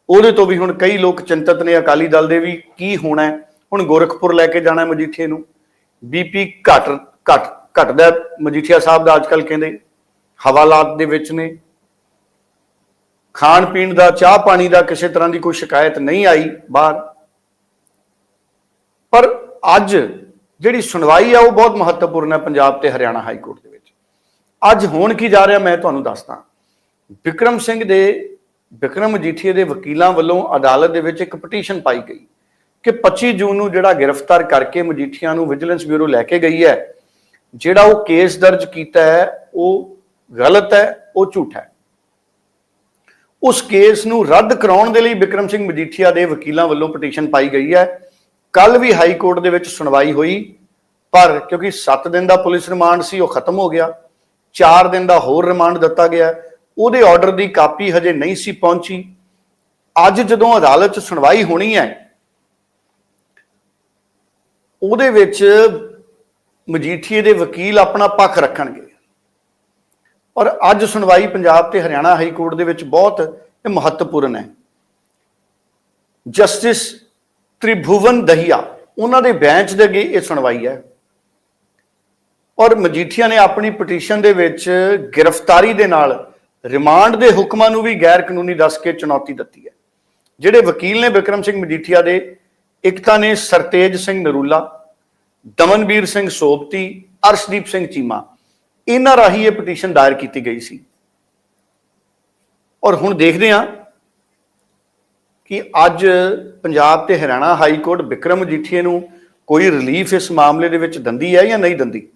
ਉਹਦੇ ਤੋਂ ਵੀ ਹੁਣ ਕਈ ਲੋਕ ਚਿੰਤਤ ਨੇ ਅਕਾਲੀ ਦਲ ਦੇ ਵੀ ਕੀ ਹੋਣਾ ਹੁਣ ਗੋਰਖਪੁਰ ਲੈ ਕੇ ਜਾਣਾ ਹੈ ਮਜੀਠੀਏ ਨੂੰ। ਬੀਪੀ ਘਟ ਘਟ ਘਟਦਾ ਮਜੀਠੀਆ ਸਾਹਿਬ ਦਾ ਅੱਜਕੱਲ ਕਹਿੰਦੇ ਹਵਾਲਾਤ ਦੇ ਵਿੱਚ ਨੇ। ਖਾਣ ਪੀਣ ਦਾ, ਚਾਹ ਪਾਣੀ ਦਾ ਕਿਸੇ ਤਰ੍ਹਾਂ ਦੀ ਕੋਈ ਸ਼ਿਕਾਇਤ ਨਹੀਂ ਆਈ ਬਾਹਰ। ਪਰ ਅੱਜ ਜਿਹੜੀ ਸੁਣਵਾਈ ਆ, ਉਹ ਬਹੁਤ ਮਹੱਤਵਪੂਰਨ ਹੈ ਪੰਜਾਬ ਤੇ ਹਰਿਆਣਾ ਹਾਈ ਕੋਰਟ ਦੇ ਵਿੱਚ। ਅੱਜ ਹੋਣ ਕੀ ਜਾ ਰਿਹਾ ਮੈਂ ਤੁਹਾਨੂੰ ਦੱਸਦਾ। ਵਿਕਰਮ ਸਿੰਘ ਦੇ, ਵਿਕਰਮ ਮਜੀਠੀਏ ਦੇ ਵਕੀਲਾਂ ਵੱਲੋਂ ਅਦਾਲਤ ਦੇ ਵਿੱਚ ਇੱਕ ਪਟੀਸ਼ਨ ਪਾਈ ਗਈ ਕਿ 25 ਜੂਨ ਨੂੰ ਜਿਹੜਾ ਗ੍ਰਿਫਤਾਰ ਕਰਕੇ ਮਜੀਠੀਆ ਨੂੰ ਵਿਜੀਲੈਂਸ ਬਿਊਰੋ ਲੈ ਕੇ ਗਈ ਹੈ ਜਿਹੜਾ ਉਹ ਕੇਸ ਦਰਜ ਕੀਤਾ ਹੈ, ਉਹ ਗਲਤ ਹੈ, ਉਹ ਝੂਠ ਹੈ। ਉਸ ਕੇਸ ਨੂੰ ਰੱਦ ਕਰਾਉਣ ਦੇ ਲਈ ਵਿਕਰਮ ਸਿੰਘ ਮਜੀਠੀਆ ਦੇ ਵਕੀਲਾਂ ਵੱਲੋਂ ਪਟੀਸ਼ਨ ਪਾਈ ਗਈ ਹੈ। ਕੱਲ ਵੀ ਹਾਈ ਕੋਰਟ ਦੇ ਵਿੱਚ ਸੁਣਵਾਈ ਹੋਈ, ਪਰ ਕਿਉਂਕਿ 7 ਦਿਨ ਦਾ ਪੁਲਿਸ ਰਿਮਾਂਡ ਸੀ, ਉਹ ਖਤਮ ਹੋ ਗਿਆ। 4 ਦਿਨ ਦਾ ਹੋਰ ਰਿਮਾਂਡ ਦਿੱਤਾ ਗਿਆ। ਉਹਦੇ ਆਰਡਰ ਦੀ ਕਾਪੀ ਹਜੇ ਨਹੀਂ ਸੀ ਪਹੁੰਚੀ। ਅੱਜ ਜਦੋਂ ਅਦਾਲਤ 'ਚ ਸੁਣਵਾਈ ਹੋਣੀ ਹੈ, ਉਹਦੇ ਵਿੱਚ ਮਜੀਠੀਏ ਦੇ ਵਕੀਲ ਆਪਣਾ ਪੱਖ ਰੱਖਣਗੇ। ਔਰ ਅੱਜ ਸੁਣਵਾਈ ਪੰਜਾਬ ਤੇ ਹਰਿਆਣਾ ਹਾਈ ਕੋਰਟ ਦੇ ਵਿੱਚ ਬਹੁਤ ਮਹੱਤਵਪੂਰਨ ਹੈ। ਜਸਟਿਸ ਤ੍ਰਿਭੁਵਨ ਦਹੀਆ, ਉਹਨਾਂ ਦੇ ਬੈਂਚ ਦੇ ਅੱਗੇ ਇਹ ਸੁਣਵਾਈ ਹੈ। ਔਰ ਮਜੀਠੀਆ ਨੇ ਆਪਣੀ ਪਟੀਸ਼ਨ ਦੇ ਵਿੱਚ ਗ੍ਰਿਫਤਾਰੀ ਦੇ ਨਾਲ ਰਿਮਾਂਡ ਦੇ ਹੁਕਮਾਂ ਨੂੰ ਵੀ ਗੈਰ ਕਾਨੂੰਨੀ ਦੱਸ ਕੇ ਚੁਣੌਤੀ ਦਿੱਤੀ ਹੈ। ਜਿਹੜੇ ਵਕੀਲ ਨੇ ਵਿਕਰਮ ਸਿੰਘ ਮਜੀਠੀਆ ਦੇ, ਇੱਕ ਤਾਂ ਨੇ ਸਰਤੇਜ ਸਿੰਘ ਨਰੂਲਾ ਦਮਨਵੀਰ ਸਿੰਘ ਸੋਪਤੀ ਅਰਸ਼ਦੀਪ ਸਿੰਘ ਚੀਮਾ, ਇਹਨਾਂ ਰਾਹੀਂ ਇਹ ਪਟੀਸ਼ਨ ਦਾਇਰ ਕੀਤੀ ਗਈ ਸੀ। ਔਰ ਹੁਣ ਦੇਖਦੇ ਹਾਂ ਕਿ ਅੱਜ ਪੰਜਾਬ ਤੇ ਹਰਿਆਣਾ ਹਾਈ ਕੋਰਟ ਵਿਕਰਮ ਮਜੀਠੀਏ ਨੂੰ ਕੋਈ ਰਿਲੀਫ ਇਸ ਮਾਮਲੇ ਦੇ ਵਿੱਚ ਦਿੰਦੀ ਹੈ ਜਾਂ ਨਹੀਂ ਦਿੰਦੀ?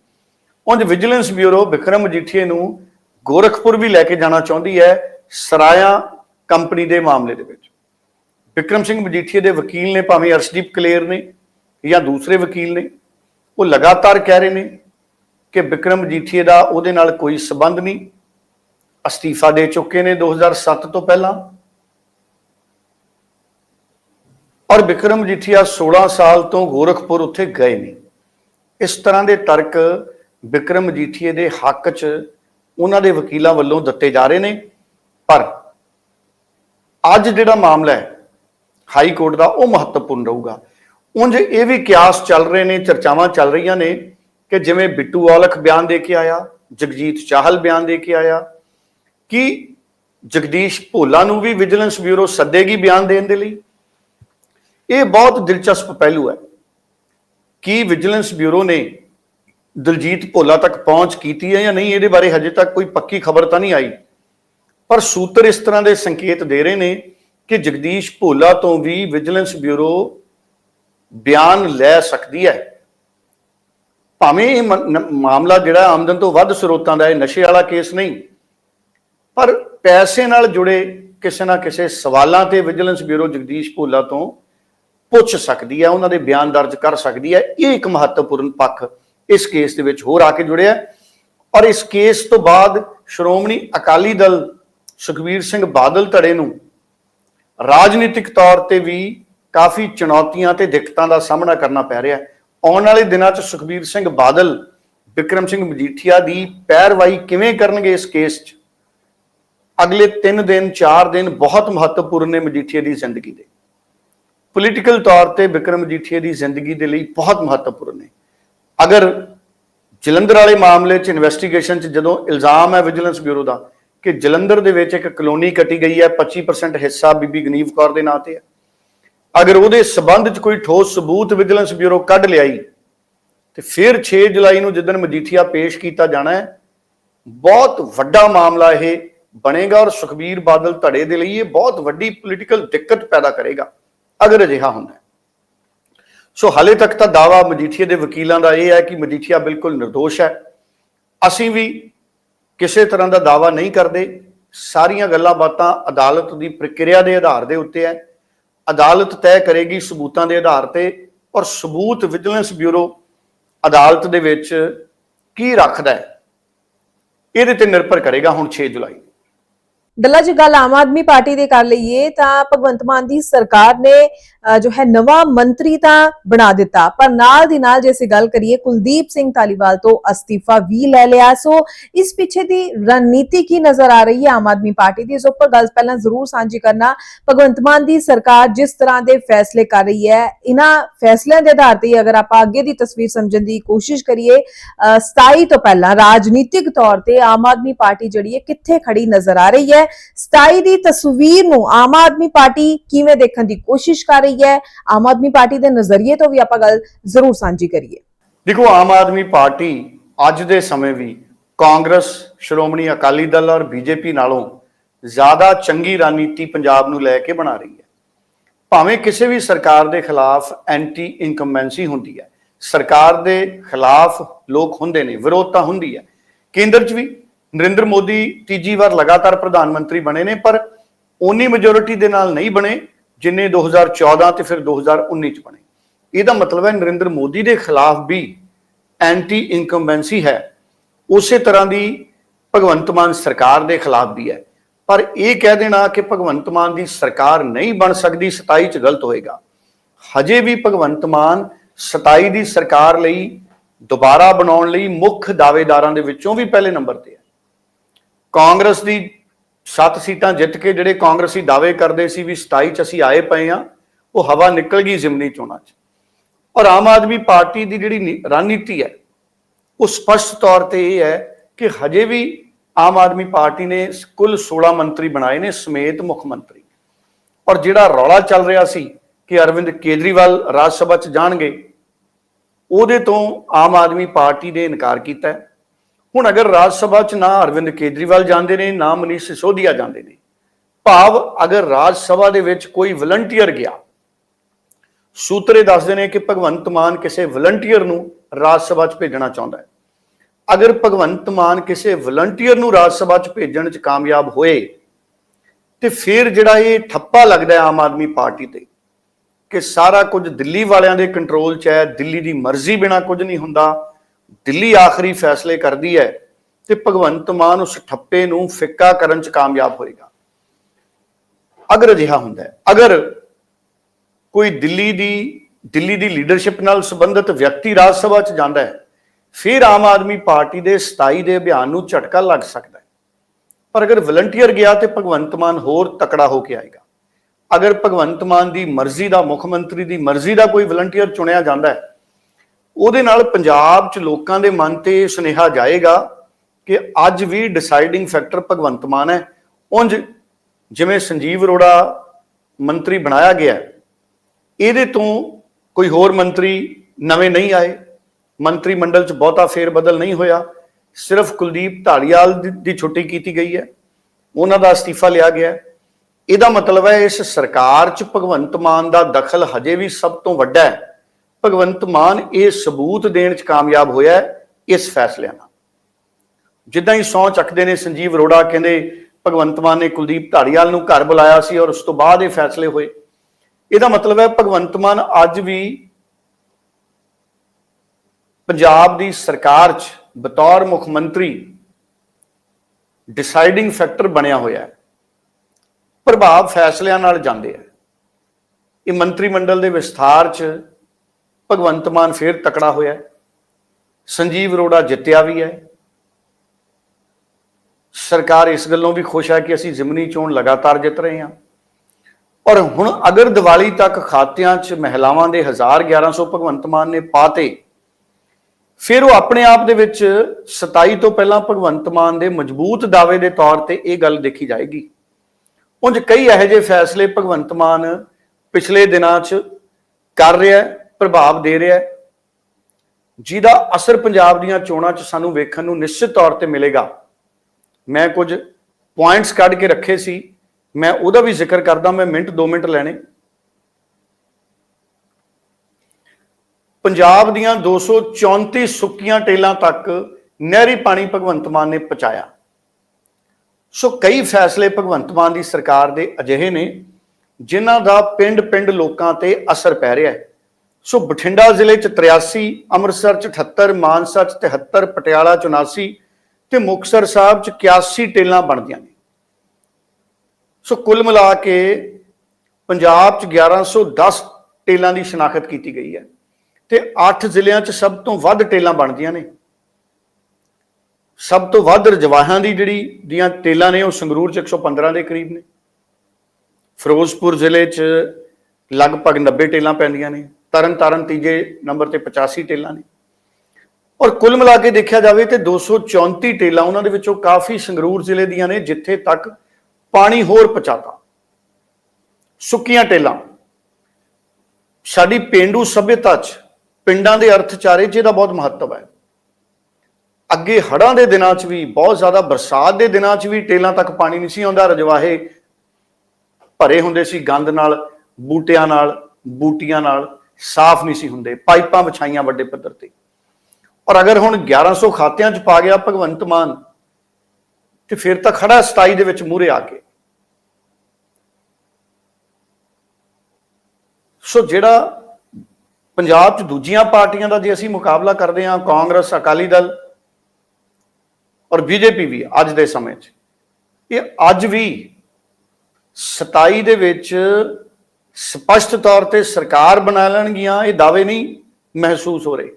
ਉਂਝ ਵਿਜੀਲੈਂਸ ਬਿਊਰੋ ਵਿਕਰਮ ਮਜੀਠੀਏ ਨੂੰ ਗੋਰਖਪੁਰ ਵੀ ਲੈ ਕੇ ਜਾਣਾ ਚਾਹੁੰਦੀ ਹੈ ਸਰਾਇਆ ਕੰਪਨੀ ਦੇ ਮਾਮਲੇ ਦੇ ਵਿੱਚ। ਵਿਕਰਮ ਸਿੰਘ ਮਜੀਠੀਏ ਦੇ ਵਕੀਲ ਨੇ ਭਾਵੇਂ ਅਰਸ਼ਦੀਪ ਕਲੇਰ ਨੇ ਜਾਂ ਦੂਸਰੇ ਵਕੀਲ ਨੇ ਉਹ ਲਗਾਤਾਰ ਕਹਿ ਰਹੇ ਨੇ ਕਿ ਵਿਕਰਮ ਮਜੀਠੀਏ ਦਾ ਉਹਦੇ ਨਾਲ ਕੋਈ ਸਬੰਧ ਨਹੀਂ। ਅਸਤੀਫਾ ਦੇ ਚੁੱਕੇ ਨੇ 2007 ਤੋਂ ਪਹਿਲਾਂ। ਔਰ ਵਿਕਰਮ ਮਜੀਠੀਆ 16 ਸਾਲ ਤੋਂ ਗੋਰਖਪੁਰ ਉੱਥੇ ਗਏ ਨਹੀਂ ਇਸ ਤਰ੍ਹਾਂ ਦੇ ਤਰਕ ਵਿਕਰਮ ਮਜੀਠੀਏ ਦੇ ਹੱਕ 'ਚ ਉਹਨਾਂ ਦੇ ਵਕੀਲਾਂ ਵੱਲੋਂ ਦਿੱਤੇ ਜਾ ਰਹੇ ਨੇ। ਪਰ ਅੱਜ ਜਿਹੜਾ ਮਾਮਲਾ ਹੈ, ਹਾਈ ਕੋਰਟ ਦਾ ਉਹ ਮਹੱਤਵਪੂਰਨ ਰਹੂਗਾ। ਉਂਝ ਇਹ ਵੀ ਕਿਆਸ ਚੱਲ ਰਹੇ ਨੇ, ਚਰਚਾਵਾਂ ਚੱਲ ਰਹੀਆਂ ਨੇ ਕਿ ਜਿਵੇਂ ਬਿੱਟੂ ਔਲਖ ਬਿਆਨ ਦੇ ਕੇ ਆਇਆ, ਜਗਜੀਤ ਚਾਹਲ ਬਿਆਨ ਦੇ ਕੇ ਆਇਆ, ਕਿ ਜਗਦੀਸ਼ ਭੋਲਾ ਨੂੰ ਵੀ ਵਿਜੀਲੈਂਸ ਬਿਊਰੋ ਸੱਦੇਗੀ ਬਿਆਨ ਦੇਣ ਦੇ ਲਈ? ਇਹ ਬਹੁਤ ਦਿਲਚਸਪ ਪਹਿਲੂ ਹੈ। ਕੀ ਵਿਜੀਲੈਂਸ ਬਿਊਰੋ ਨੇ ਦਲਜੀਤ ਭੋਲਾ ਤੱਕ ਪਹੁੰਚ ਕੀਤੀ ਹੈ ਜਾਂ ਨਹੀਂ, ਇਹਦੇ ਬਾਰੇ ਹਜੇ ਤੱਕ ਕੋਈ ਪੱਕੀ ਖਬਰ ਤਾਂ ਨਹੀਂ ਆਈ। ਪਰ ਸੂਤਰ ਇਸ ਤਰ੍ਹਾਂ ਦੇ ਸੰਕੇਤ ਦੇ ਰਹੇ ਨੇ ਕਿ ਜਗਦੀਸ਼ ਭੋਲਾ ਤੋਂ ਵੀ ਵਿਜੀਲੈਂਸ ਬਿਊਰੋ ਬਿਆਨ ਲੈ ਸਕਦੀ ਹੈ। ਭਾਵੇਂ ਇਹ ਮ- ਮਾਮਲਾ ਜਿਹੜਾ ਆਮਦਨ ਤੋਂ ਵੱਧ ਸਰੋਤਾਂ ਦਾ ਇਹ ਨਸ਼ੇ ਵਾਲਾ ਕੇਸ ਨਹੀਂ, ਪਰ ਪੈਸੇ ਨਾਲ ਜੁੜੇ ਕਿਸੇ ਨਾ ਕਿਸੇ ਸਵਾਲਾਂ ਤੇ ਵਿਜੀਲੈਂਸ ਬਿਊਰੋ ਜਗਦੀਸ਼ ਭੋਲਾ ਤੋਂ ਪੁੱਛ ਸਕਦੀ ਹੈ, ਉਹਨਾਂ ਦੇ ਬਿਆਨ ਦਰਜ ਕਰ ਸਕਦੀ ਹੈ। ਇਹ ਇੱਕ ਮਹੱਤਵਪੂਰਨ ਪੱਖ ਇਸ ਕੇਸ ਦੇ ਵਿੱਚ ਹੋਰ ਆ ਕੇ ਜੁੜਿਆ ਔਰ ਇਸ ਕੇਸ ਤੋਂ ਬਾਅਦ ਸ਼੍ਰੋਮਣੀ ਅਕਾਲੀ ਦਲ ਸੁਖਬੀਰ ਸਿੰਘ ਬਾਦਲ ਧੜੇ ਨੂੰ ਰਾਜਨੀਤਿਕ ਤੌਰ ਤੇ ਵੀ ਕਾਫੀ ਚੁਣੌਤੀਆਂ ਤੇ ਦਿੱਕਤਾਂ ਦਾ ਸਾਹਮਣਾ ਕਰਨਾ ਪੈ ਰਿਹਾ ਹੈ। ਆਉਣ ਵਾਲੇ ਦਿਨਾਂ 'ਚ ਸੁਖਬੀਰ ਸਿੰਘ ਬਾਦਲ ਵਿਕਰਮ ਸਿੰਘ ਮਜੀਠੀਆ ਦੀ ਪੈਰਵਾਈ ਕਿਵੇਂ ਕਰਨਗੇ ਇਸ ਕੇਸ 'ਚ? ਅਗਲੇ 3 ਦਿਨ 4 ਦਿਨ ਬਹੁਤ ਮਹੱਤਵਪੂਰਨ ਨੇ ਮਜੀਠੀਆ ਦੀ ਜ਼ਿੰਦਗੀ ਦੇ। ਪੋਲੀਟੀਕਲ ਤੌਰ ਤੇ ਵਿਕਰਮ ਮਜੀਠੀਆ ਦੀ ਜ਼ਿੰਦਗੀ ਦੇ ਲਈ ਬਹੁਤ ਮਹੱਤਵਪੂਰਨ ਨੇ। ਅਗਰ ਜਲੰਧਰ ਵਾਲੇ ਮਾਮਲੇ 'ਚ ਇਨਵੈਸਟੀਗੇਸ਼ਨ 'ਚ ਜਦੋਂ ਇਲਜ਼ਾਮ ਹੈ ਵਿਜੀਲੈਂਸ ਬਿਊਰੋ ਦਾ ਕਿ ਜਲੰਧਰ ਦੇ ਵਿੱਚ ਇੱਕ ਕਲੋਨੀ ਕੱਟੀ ਗਈ ਹੈ 25% ਹਿੱਸਾ ਬੀਬੀ ਗਨੀਵ ਕੌਰ ਦੇ ਨਾਂ ਤੇ ਹੈ। ਅਗਰ ਉਹਦੇ ਸਬੰਧ 'ਚ ਕੋਈ ਠੋਸ ਸਬੂਤ ਵਿਜੀਲੈਂਸ ਬਿਊਰੋ ਕੱਢ ਲਿਆਈ, ਤੇ ਫਿਰ 6 ਜੁਲਾਈ ਨੂੰ ਜਿੱਦਣ ਮਜੀਠੀਆ ਪੇਸ਼ ਕੀਤਾ ਜਾਣਾ ਹੈ, ਬਹੁਤ ਵੱਡਾ ਮਾਮਲਾ ਇਹ ਬਣੇਗਾ ਔਰ ਸੁਖਬੀਰ ਬਾਦਲ ਧੜੇ ਦੇ ਲਈ ਇਹ ਬਹੁਤ ਵੱਡੀ ਪੋਲੀਟੀਕਲ ਦਿੱਕਤ ਪੈਦਾ ਕਰੇਗਾ, ਅਗਰ ਅਜਿਹਾ ਹੁੰਦਾ ਸੋ ਹਾਲੇ ਤੱਕ ਤਾਂ ਦਾਵਾ ਮਜੀਠੀਆ ਦੇ ਵਕੀਲਾਂ ਦਾ ਇਹ ਹੈ ਕਿ ਮਜੀਠੀਆ ਬਿਲਕੁਲ નિર્ਦੋਸ਼ ਹੈ। ਅਸੀਂ ਵੀ ਕਿਸੇ ਤਰ੍ਹਾਂ ਦਾ ਦਾਵਾ ਨਹੀਂ ਕਰਦੇ, ਸਾਰੀਆਂ ਗੱਲਾਂ ਬਾਤਾਂ ਅਦਾਲਤ ਦੀ ਪ੍ਰਕਿਰਿਆ ਦੇ ਆਧਾਰ ਦੇ ਉੱਤੇ ਹੈ। ਅਦਾਲਤ ਤੈਅ ਕਰੇਗੀ ਸਬੂਤਾਂ ਦੇ ਆਧਾਰ ਤੇ ਔਰ ਸਬੂਤ ਵਿਜੀਲੈਂਸ ਬਿਊਰੋ ਅਦਾਲਤ ਦੇ ਵਿੱਚ ਕੀ ਰੱਖਦਾ ਹੈ? ਇਹਦੇ ਤੇ ਨਿਰਭਰ ਕਰੇਗਾ ਹੁਣ 6 ਜੁਲਾਈ। ਡੱਲਾ ਜੀ, ਗੱਲ ਆਮ ਆਦਮੀ ਪਾਰਟੀ ਦੇ ਕਰ ਲਈਏ ਤਾਂ ਭਗਵੰਤ ਮਾਨ ਦੀ ਸਰਕਾਰ ਨੇ ਜੋ ਹੈ ਨਵਾਂ ਮੰਤਰੀ ਤਾਂ ਬਣਾ ਦਿੱਤਾ। ਪਰ ਨਾਲ ਦੀ ਨਾਲ ਜੇ ਅਸੀਂ ਗੱਲ ਕਰੀਏ ਕੁਲਦੀਪ ਸਿੰਘ ਧਾਲੀਵਾਲ ਤੋਂ ਅਸਤੀਫਾ ਵੀ ਲੈ ਲਿਆ। ਸੋ ਇਸ ਪਿੱਛੇ ਦੀ ਰਣਨੀਤੀ ਕੀ ਨਜ਼ਰ ਆ ਰਹੀ ਹੈ ਆਮ ਆਦਮੀ ਪਾਰਟੀ ਦੀ? ਇਸ ਉੱਪਰ ਗੱਲ ਪਹਿਲਾਂ ਜ਼ਰੂਰ ਸਾਂਝੀ ਕਰਨਾ। ਭਗਵੰਤ ਮਾਨ ਦੀ ਸਰਕਾਰ ਜਿਸ ਤਰ੍ਹਾਂ ਦੇ ਫੈਸਲੇ ਕਰ ਰਹੀ ਹੈ ਇਹਨਾਂ ਫੈਸਲਿਆਂ ਦੇ ਆਧਾਰ ਤੇ ਅਗਰ ਆਪਾਂ ਅੱਗੇ ਦੀ ਤਸਵੀਰ ਸਮਝਣ ਦੀ ਕੋਸ਼ਿਸ਼ ਕਰੀਏ ਅ, 27 ਤੋਂ ਪਹਿਲਾਂ ਰਾਜਨੀਤਿਕ ਤੌਰ ਤੇ ਆਮ ਆਦਮੀ ਪਾਰਟੀ ਜਿਹੜੀ ਹੈ ਕਿੱਥੇ ਖੜੀ ਨਜ਼ਰ ਆ ਰਹੀ ਹੈ? 27 ਦੀ ਤਸਵੀਰ ਨੂੰ ਆਮ ਆਦਮੀ ਪਾਰਟੀ ਕਿਵੇਂ ਦੇਖਣ ਦੀ ਕੋਸ਼ਿਸ਼ ਕਰ ਰਹੀ ਹੈ। ਆਮ ਆਦਮੀ ਪਾਰਟੀ ਦੇ ਨਜ਼ਰੀਏ ਤੋਂ ਵੀ ਆਪਾਂ ਗੱਲ ਜ਼ਰੂਰ ਸਾਂਝੀ ਕਰੀਏ। ਦੇਖੋ, ਆਮ ਆਦਮੀ ਪਾਰਟੀ ਅੱਜ ਦੇ ਸਮੇਂ ਵੀ ਕਾਂਗਰਸ, ਸ਼੍ਰੋਮਣੀ ਅਕਾਲੀ ਦਲ ਔਰ ਬੀਜੇਪੀ ਨਾਲੋਂ ਜ਼ਿਆਦਾ ਚੰਗੀ ਰਣਨੀਤੀ ਪੰਜਾਬ ਨੂੰ ਲੈ ਕੇ ਬਣਾ ਰਹੀ ਹੈ। ਭਾਵੇਂ ਕਿਸੇ ਵੀ ਸਰਕਾਰ ਦੇ ਖਿਲਾਫ ਐਂਟੀ ਇਨਕੰਬੈਂਸੀ ਹੁੰਦੀ ਹੈ, ਸਰਕਾਰ ਦੇ ਖਿਲਾਫ ਲੋਕ ਹੁੰਦੇ ਨੇ ਵਿਰੋਧਤਾ ਹੁੰਦੀ ਹੈ। ਕੇਂਦਰ 'ਚ ਵੀ ਨਰਿੰਦਰ ਮੋਦੀ ਤੀਜੀ ਵਾਰ ਲਗਾਤਾਰ ਪ੍ਰਧਾਨ ਮੰਤਰੀ ਬਣੇ ਨੇ, ਪਰ ਓਨੀ ਮੈਜੋਰਿਟੀ ਦੇ ਨਾਲ ਨਹੀਂ ਬਣੇ। ਜਿੰਨੇ 2014 ਤੇ ਫਿਰ 2019 ਚ ਬਣੇ। ਇਹਦਾ ਮਤਲਬ ਹੈ ਨਰਿੰਦਰ ਮੋਦੀ ਦੇ ਖਿਲਾਫ ਵੀ ਐਂਟੀ ਇਨਕੰਬੈਂਸੀ ਹੈ। ਉਸੇ ਤਰ੍ਹਾਂ ਦੀ ਭਗਵੰਤ ਮਾਨ ਸਰਕਾਰ ਦੇ ਖਿਲਾਫ ਵੀ ਹੈ। ਪਰ ਇਹ ਕਹਿ ਦੇਣਾ ਕਿ ਭਗਵੰਤ ਮਾਨ ਦੀ ਸਰਕਾਰ ਨਹੀਂ ਬਣ ਸਕਦੀ 27 ਚ ਗਲਤ ਹੋਏਗਾ। ਹਜੇ ਵੀ ਭਗਵੰਤ ਮਾਨ 27 ਦੀ ਸਰਕਾਰ ਲਈ ਦੁਬਾਰਾ ਬਣਾਉਣ ਲਈ ਮੁੱਖ ਦਾਅਵੇਦਾਰਾਂ ਦੇ ਵਿੱਚੋਂ ਵੀ ਪਹਿਲੇ ਨੰਬਰ ਤੇ ਹੈ। ਕਾਂਗਰਸ ਦੀ 7 ਸੀਟਾਂ ਜਿੱਤ ਕੇ ਜਿਹੜੇ ਕਾਂਗਰਸੀ ਦਾਅਵੇ ਕਰਦੇ ਸੀ ਵੀ 27 ਚ ਅਸੀਂ ਆਏ ਪਏ ਆ ਉਹ ਹਵਾ ਨਿਕਲ ਗਈ ਜ਼ਿਮਨੀ ਚੋਣਾਂ 'ਚ। ਔਰ ਆਮ ਆਦਮੀ ਪਾਰਟੀ ਦੀ ਜਿਹੜੀ ਨੀ- ਰਣਨੀਤੀ ਹੈ, ਉਹ ਸਪਸ਼ਟ ਤੌਰ ਤੇ ਇਹ ਹੈ ਕਿ ਹਜੇ ਵੀ ਆਮ ਆਦਮੀ ਪਾਰਟੀ ਨੇ ਕੁੱਲ 16 ਮੰਤਰੀ ਬਣਾਏ ਨੇ, ਸਮੇਤ ਮੁੱਖ ਮੰਤਰੀ। ਔਰ ਜਿਹੜਾ ਰੌਲਾ ਚੱਲ ਰਿਹਾ ਸੀ ਕਿ ਅਰਵਿੰਦ ਕੇਜਰੀਵਾਲ ਰਾਜ ਸਭਾ 'ਚ ਜਾਣਗੇ, ਉਹਦੇ ਤੋਂ ਆਮ ਆਦਮੀ ਪਾਰਟੀ ਨੇ ਇਨਕਾਰ ਕੀਤਾ ਹੈ। ਹੁਣ ਅਗਰ ਰਾਜ ਸਭਾ 'ਚ ਨਾ ਅਰਵਿੰਦ ਕੇਜਰੀਵਾਲ ਜਾਂਦੇ ਨੇ, ਨਾ ਮਨੀਸ਼ ਸਿਸੋਦੀਆ ਜਾਂਦੇ ਨੇ, ਭਾਵ ਅਗਰ ਰਾਜ ਸਭਾ ਦੇ ਵਿੱਚ ਕੋਈ ਵਲੰਟੀਅਰ ਗਿਆ, ਸੂਤਰੇ ਦੱਸਦੇ ਨੇ ਕਿ ਭਗਵੰਤ ਮਾਨ ਕਿਸੇ ਵਲੰਟੀਅਰ ਨੂੰ ਰਾਜ ਸਭਾ 'ਚ ਭੇਜਣਾ ਚਾਹੁੰਦਾ ਹੈ। ਅਗਰ ਭਗਵੰਤ ਮਾਨ ਕਿਸੇ ਵਲੰਟੀਅਰ ਨੂੰ ਰਾਜ ਸਭਾ 'ਚ ਭੇਜਣ 'ਚ ਕਾਮਯਾਬ ਹੋਏ, ਤੇ ਫਿਰ ਜਿਹੜਾ ਇਹ ਠੱਪਾ ਲੱਗਦਾ ਆਮ ਆਦਮੀ ਪਾਰਟੀ ਤੇ, ਕਿ ਸਾਰਾ ਕੁਝ ਦਿੱਲੀ ਵਾਲਿਆਂ ਦੇ ਕੰਟਰੋਲ 'ਚ ਹੈ, ਦਿੱਲੀ ਦੀ ਮਰਜ਼ੀ ਬਿਨਾ ਕੁਝ ਨਹੀਂ ਹੁੰਦਾ ਦਿੱਲੀ ਆਖਰੀ ਫੈਸਲੇ ਕਰਦੀ ਹੈ ਤੇ ਭਗਵੰਤ ਮਾਨ ਉਸ ਠੱਪੇ ਨੂੰ ਫਿੱਕਾ ਕਰਨ 'ਚ ਕਾਮਯਾਬ ਹੋਏਗਾ। ਅਗਰ ਅਜਿਹਾ ਹੁੰਦਾ ਹੈ, ਅਗਰ ਕੋਈ ਦਿੱਲੀ ਦੀ ਦਿੱਲੀ ਦੀ ਲੀਡਰਸ਼ਿਪ ਨਾਲ ਸੰਬੰਧਿਤ ਵਿਅਕਤੀ ਰਾਜ ਸਭਾ 'ਚ ਜਾਂਦਾ ਹੈ, ਫਿਰ ਆਮ ਆਦਮੀ ਪਾਰਟੀ ਦੇ 27 ਦੇ ਅਭਿਆਨ ਨੂੰ ਝਟਕਾ ਲੱਗ ਸਕਦਾ ਹੈ। ਪਰ ਅਗਰ ਵਲੰਟੀਅਰ ਗਿਆ ਤੇ ਭਗਵੰਤ ਮਾਨ ਹੋਰ ਤਕੜਾ ਹੋ ਕੇ ਆਏਗਾ। ਅਗਰ ਭਗਵੰਤ ਮਾਨ ਦੀ ਮਰਜ਼ੀ ਦਾ, ਮੁੱਖ ਮੰਤਰੀ ਦੀ ਮਰਜ਼ੀ ਦਾ ਕੋਈ ਵਲੰਟੀਅਰ ਚੁਣਿਆ ਜਾਂਦਾ ਹੈ ਉਹਦੇ ਨਾਲ ਪੰਜਾਬ 'ਚ ਲੋਕਾਂ ਦੇ ਮਨ ਤੇ ਇਹ ਸੁਨੇਹਾ ਜਾਏਗਾ ਕਿ ਅੱਜ ਵੀ ਡਿਸਾਈਡਿੰਗ ਫੈਕਟਰ ਭਗਵੰਤ ਮਾਨ ਹੈ। ਉਂਝ ਜਿਵੇਂ ਸੰਜੀਵ ਅਰੋੜਾ ਮੰਤਰੀ ਬਣਾਇਆ ਗਿਆ ਇਹਦੇ ਤੋਂ ਕੋਈ ਹੋਰ ਮੰਤਰੀ ਨਵੇਂ ਨਹੀਂ ਆਏ। ਮੰਤਰੀ ਮੰਡਲ 'ਚ ਬਹੁਤਾ ਫੇਰ ਬਦਲ ਨਹੀਂ ਹੋਇਆ। ਸਿਰਫ ਕੁਲਦੀਪ ਢਾਲੀਵਾਲ ਦੀ- ਛੁੱਟੀ ਕੀਤੀ ਗਈ ਹੈ। ਉਹਨਾਂ ਦਾ ਅਸਤੀਫਾ ਲਿਆ ਗਿਆ ਇਹਦਾ ਮਤਲਬ ਹੈ ਇਸ ਸਰਕਾਰ 'ਚ ਭਗਵੰਤ ਮਾਨ ਦਾ ਦਖਲ ਹਜੇ ਵੀ ਸਭ ਤੋਂ ਵੱਡਾ ਹੈ। ਭਗਵੰਤ ਮਾਨ ਇਹ ਸਬੂਤ ਦੇਣ 'ਚ ਕਾਮਯਾਬ ਹੋਇਆ ਇਸ ਫੈਸਲਿਆਂ ਨਾਲ। ਜਿੱਦਾਂ ਹੀ ਸੌ ਚੱਕਦੇ ਨੇ ਸੰਜੀਵ ਅਰੋੜਾ, ਕਹਿੰਦੇ ਭਗਵੰਤ ਮਾਨ ਨੇ ਕੁਲਦੀਪ ਢਾਲੀਵਾਲ ਨੂੰ ਘਰ ਬੁਲਾਇਆ ਸੀ ਔਰ ਉਸ ਤੋਂ ਬਾਅਦ ਇਹ ਫੈਸਲੇ ਹੋਏ। ਇਹਦਾ ਮਤਲਬ ਹੈ ਭਗਵੰਤ ਮਾਨ ਅੱਜ ਵੀ ਪੰਜਾਬ ਦੀ ਸਰਕਾਰ 'ਚ ਬਤੌਰ ਮੁੱਖ ਮੰਤਰੀ ਡਿਸਾਈਡਿੰਗ ਫੈਕਟਰ ਬਣਿਆ ਹੋਇਆ ਹੈ। ਪ੍ਰਭਾਵ ਫੈਸਲਿਆਂ ਨਾਲ ਜਾਂਦੇ ਆ। ਇਹ ਮੰਤਰੀ ਮੰਡਲ ਦੇ ਵਿਸਥਾਰ 'ਚ ਭਗਵੰਤ ਮਾਨ ਫੇਰ ਤਕੜਾ ਹੋਇਆ ਸੰਜੀਵ ਅਰੋੜਾ ਜਿੱਤਿਆ ਵੀ ਹੈ। ਸਰਕਾਰ ਇਸ ਗੱਲੋਂ ਵੀ ਖੁਸ਼ ਹੈ ਕਿ ਅਸੀਂ ਜ਼ਿਮਨੀ ਚੋਣ ਲਗਾਤਾਰ ਜਿੱਤ ਰਹੇ ਹਾਂ। ਔਰ ਹੁਣ ਅਗਰ ਦੀਵਾਲੀ ਤੱਕ ਖਾਤਿਆਂ 'ਚ ਮਹਿਲਾਵਾਂ ਦੇ 1000 1100 ਭਗਵੰਤ ਮਾਨ ਨੇ ਪਾਤੇ ਫਿਰ ਉਹ ਆਪਣੇ ਆਪ ਦੇ ਵਿੱਚ 27 ਤੋਂ ਪਹਿਲਾਂ ਭਗਵੰਤ ਮਾਨ ਦੇ ਮਜ਼ਬੂਤ ਦਾਅਵੇ ਦੇ ਤੌਰ ਤੇ ਇਹ ਗੱਲ ਦੇਖੀ ਜਾਏਗੀ। ਉਂਝ ਕਈ ਇਹੋ ਜਿਹੇ ਫੈਸਲੇ ਭਗਵੰਤ ਮਾਨ ਪਿਛਲੇ ਦਿਨਾਂ 'ਚ ਕਰ ਰਿਹਾ ਪ੍ਰਭਾਵ ਦੇ ਰਿਹਾ ਹੈ, ਜਿਹਦਾ ਅਸਰ ਪੰਜਾਬ ਦੀਆਂ ਚੋਣਾਂ 'ਚ ਸਾਨੂੰ ਵੇਖਣ ਨੂੰ ਨਿਸ਼ਚਿਤ ਤੌਰ ਤੇ ਮਿਲੇਗਾ। ਮੈਂ ਕੁਝ ਪੁਆਇੰਟਸ ਕੱਢ ਕੇ ਰੱਖੇ ਸੀ, ਮੈਂ ਉਹਦਾ ਵੀ ਜ਼ਿਕਰ ਕਰਦਾ, ਮੈਂ ਮਿੰਟ 2 ਮਿੰਟ ਲੈਣੇ। ਪੰਜਾਬ ਦੀਆਂ 234 ਸੁੱਕੀਆਂ ਟੇਲਾਂ ਤੱਕ ਨਹਿਰੀ ਪਾਣੀ ਭਗਵੰਤ ਮਾਨ ਨੇ ਪਹੁੰਚਾਇਆ। ਸੋ ਕਈ ਫੈਸਲੇ ਭਗਵੰਤ ਮਾਨ ਦੀ ਸਰਕਾਰ ਦੇ ਅਜਿਹੇ ਨੇ, ਜਿਨ੍ਹਾਂ ਦਾ ਪਿੰਡ-ਪਿੰਡ ਲੋਕਾਂ ਤੇ ਅਸਰ ਪੈ ਰਿਹਾ ਹੈ। ਸੋ ਬਠਿੰਡਾ ਜ਼ਿਲ੍ਹੇ ਚ 83 ਅੰਮ੍ਰਿਤਸਰ ਚ 78 ਮਾਨਸਾ ਚ 73 ਪਟਿਆਲਾ ਚ 79 ਤੇ ਮੁਕਤਸਰ ਸਾਹਿਬ ਚ 81 ਟੇਲਾਂ ਬਣਦੀਆਂ ਨੇ। ਸੋ ਕੁੱਲ ਮਿਲਾ ਕੇ ਪੰਜਾਬ ਚ 1110 ਟੇਲਾਂ ਦੀ ਸ਼ਨਾਖਤ ਕੀਤੀ ਗਈ ਹੈ ਤੇ 8 ਜ਼ਿਲ੍ਹਿਆਂ 'ਚ ਸਭ ਤੋਂ ਵੱਧ ਟੇਲਾਂ ਬਣਦੀਆਂ ਨੇ। ਸਭ ਤੋਂ ਵੱਧ ਰਜਵਾਹਾਂ ਦੀ ਜਿਹੜੀ ਦੀਆਂ ਟੇਲਾਂ ਨੇ ਉਹ ਸੰਗਰੂਰ 'ਚ 115 ਦੇ ਕਰੀਬ ਨੇ। ਫਿਰੋਜ਼ਪੁਰ ਜ਼ਿਲ੍ਹੇ 'ਚ ਲਗਭਗ 90 ਟੇਲਾਂ ਪੈਂਦੀਆਂ ਨੇ। ਤਰਨ ਤਾਰਨ ਤੀਜੇ ਨੰਬਰ ਤੇ 85 ਟੇਲਾਂ ਨੇ। ਔਰ ਕੁੱਲ ਮਿਲਾ ਕੇ ਦੇਖਿਆ ਜਾਵੇ ਤੇ 234 ਟੇਲਾਂ ਉਹਨਾਂ ਦੇ ਵਿੱਚੋਂ ਕਾਫੀ ਸੰਗਰੂਰ ਜ਼ਿਲ੍ਹੇ ਦੀਆਂ ਨੇ, ਜਿੱਥੇ ਤੱਕ ਪਾਣੀ ਹੋਰ ਪਹੁੰਚਾਤਾ। ਸੁੱਕੀਆਂ ਟੇਲਾਂ। ਸਾਡੀ ਪਿੰਡੂ ਸਭਿਅਤਾ 'ਚ ਪਿੰਡਾਂ ਦੇ ਅਰਥਚਾਰੇ 'ਚ ਇਹਦਾ ਬਹੁਤ ਮਹੱਤਵ ਹੈ। ਅੱਗੇ ਹੜ੍ਹਾਂ ਦੇ ਦਿਨਾਂ 'ਚ ਵੀ, ਬਹੁਤ ਜ਼ਿਆਦਾ ਬਰਸਾਤ ਦੇ ਦਿਨਾਂ 'ਚ ਵੀ ਟੇਲਾਂ ਤੱਕ ਪਾਣੀ ਨਹੀਂ ਸੀ ਆਉਂਦਾ। ਰਜਵਾਹੇ ਭਰੇ ਹੁੰਦੇ ਸੀ ਗੰਦ ਨਾਲ, ਬੂਟਿਆਂ ਨਾਲ, ਬੂਟੀਆਂ ਨਾਲ। ਸਾਫ਼ ਨਹੀਂ ਸੀ ਹੁੰਦੇ, ਪਾਈਪਾਂ ਵਿਛਾਈਆਂ ਵੱਡੇ ਪੱਧਰ ਤੇ। ਔਰ ਅਗਰ ਹੁਣ 1100 ਖਾਤਿਆਂ 'ਚ ਪਾ ਗਿਆ ਭਗਵੰਤ ਮਾਨ, ਤੇ ਫਿਰ ਤਾਂ ਖੜਾ 27 ਦੇ ਵਿੱਚ ਮੂਰੇ ਆ ਕੇ। ਸੋ ਜਿਹੜਾ ਪੰਜਾਬ 'ਚ ਦੂਜੀਆਂ ਪਾਰਟੀਆਂ ਦਾ ਜੇ ਅਸੀਂ ਮੁਕਾਬਲਾ ਕਰਦੇ ਹਾਂ, ਕਾਂਗਰਸ, ਅਕਾਲੀ ਦਲ ਔਰ ਬੀਜੇਪੀ ਵੀ ਅੱਜ ਦੇ ਸਮੇਂ 'ਚ, ਇਹ ਅੱਜ ਵੀ 27 ਦੇ ਵਿੱਚ ਸਪਸ਼ਟ ਤੌਰ ਤੇ ਸਰਕਾਰ ਬਣਾ ਲੈਣਗੀਆਂ, ਇਹ ਦਾਅਵੇ ਨਹੀਂ ਮਹਿਸੂਸ ਹੋ ਰਹੇ।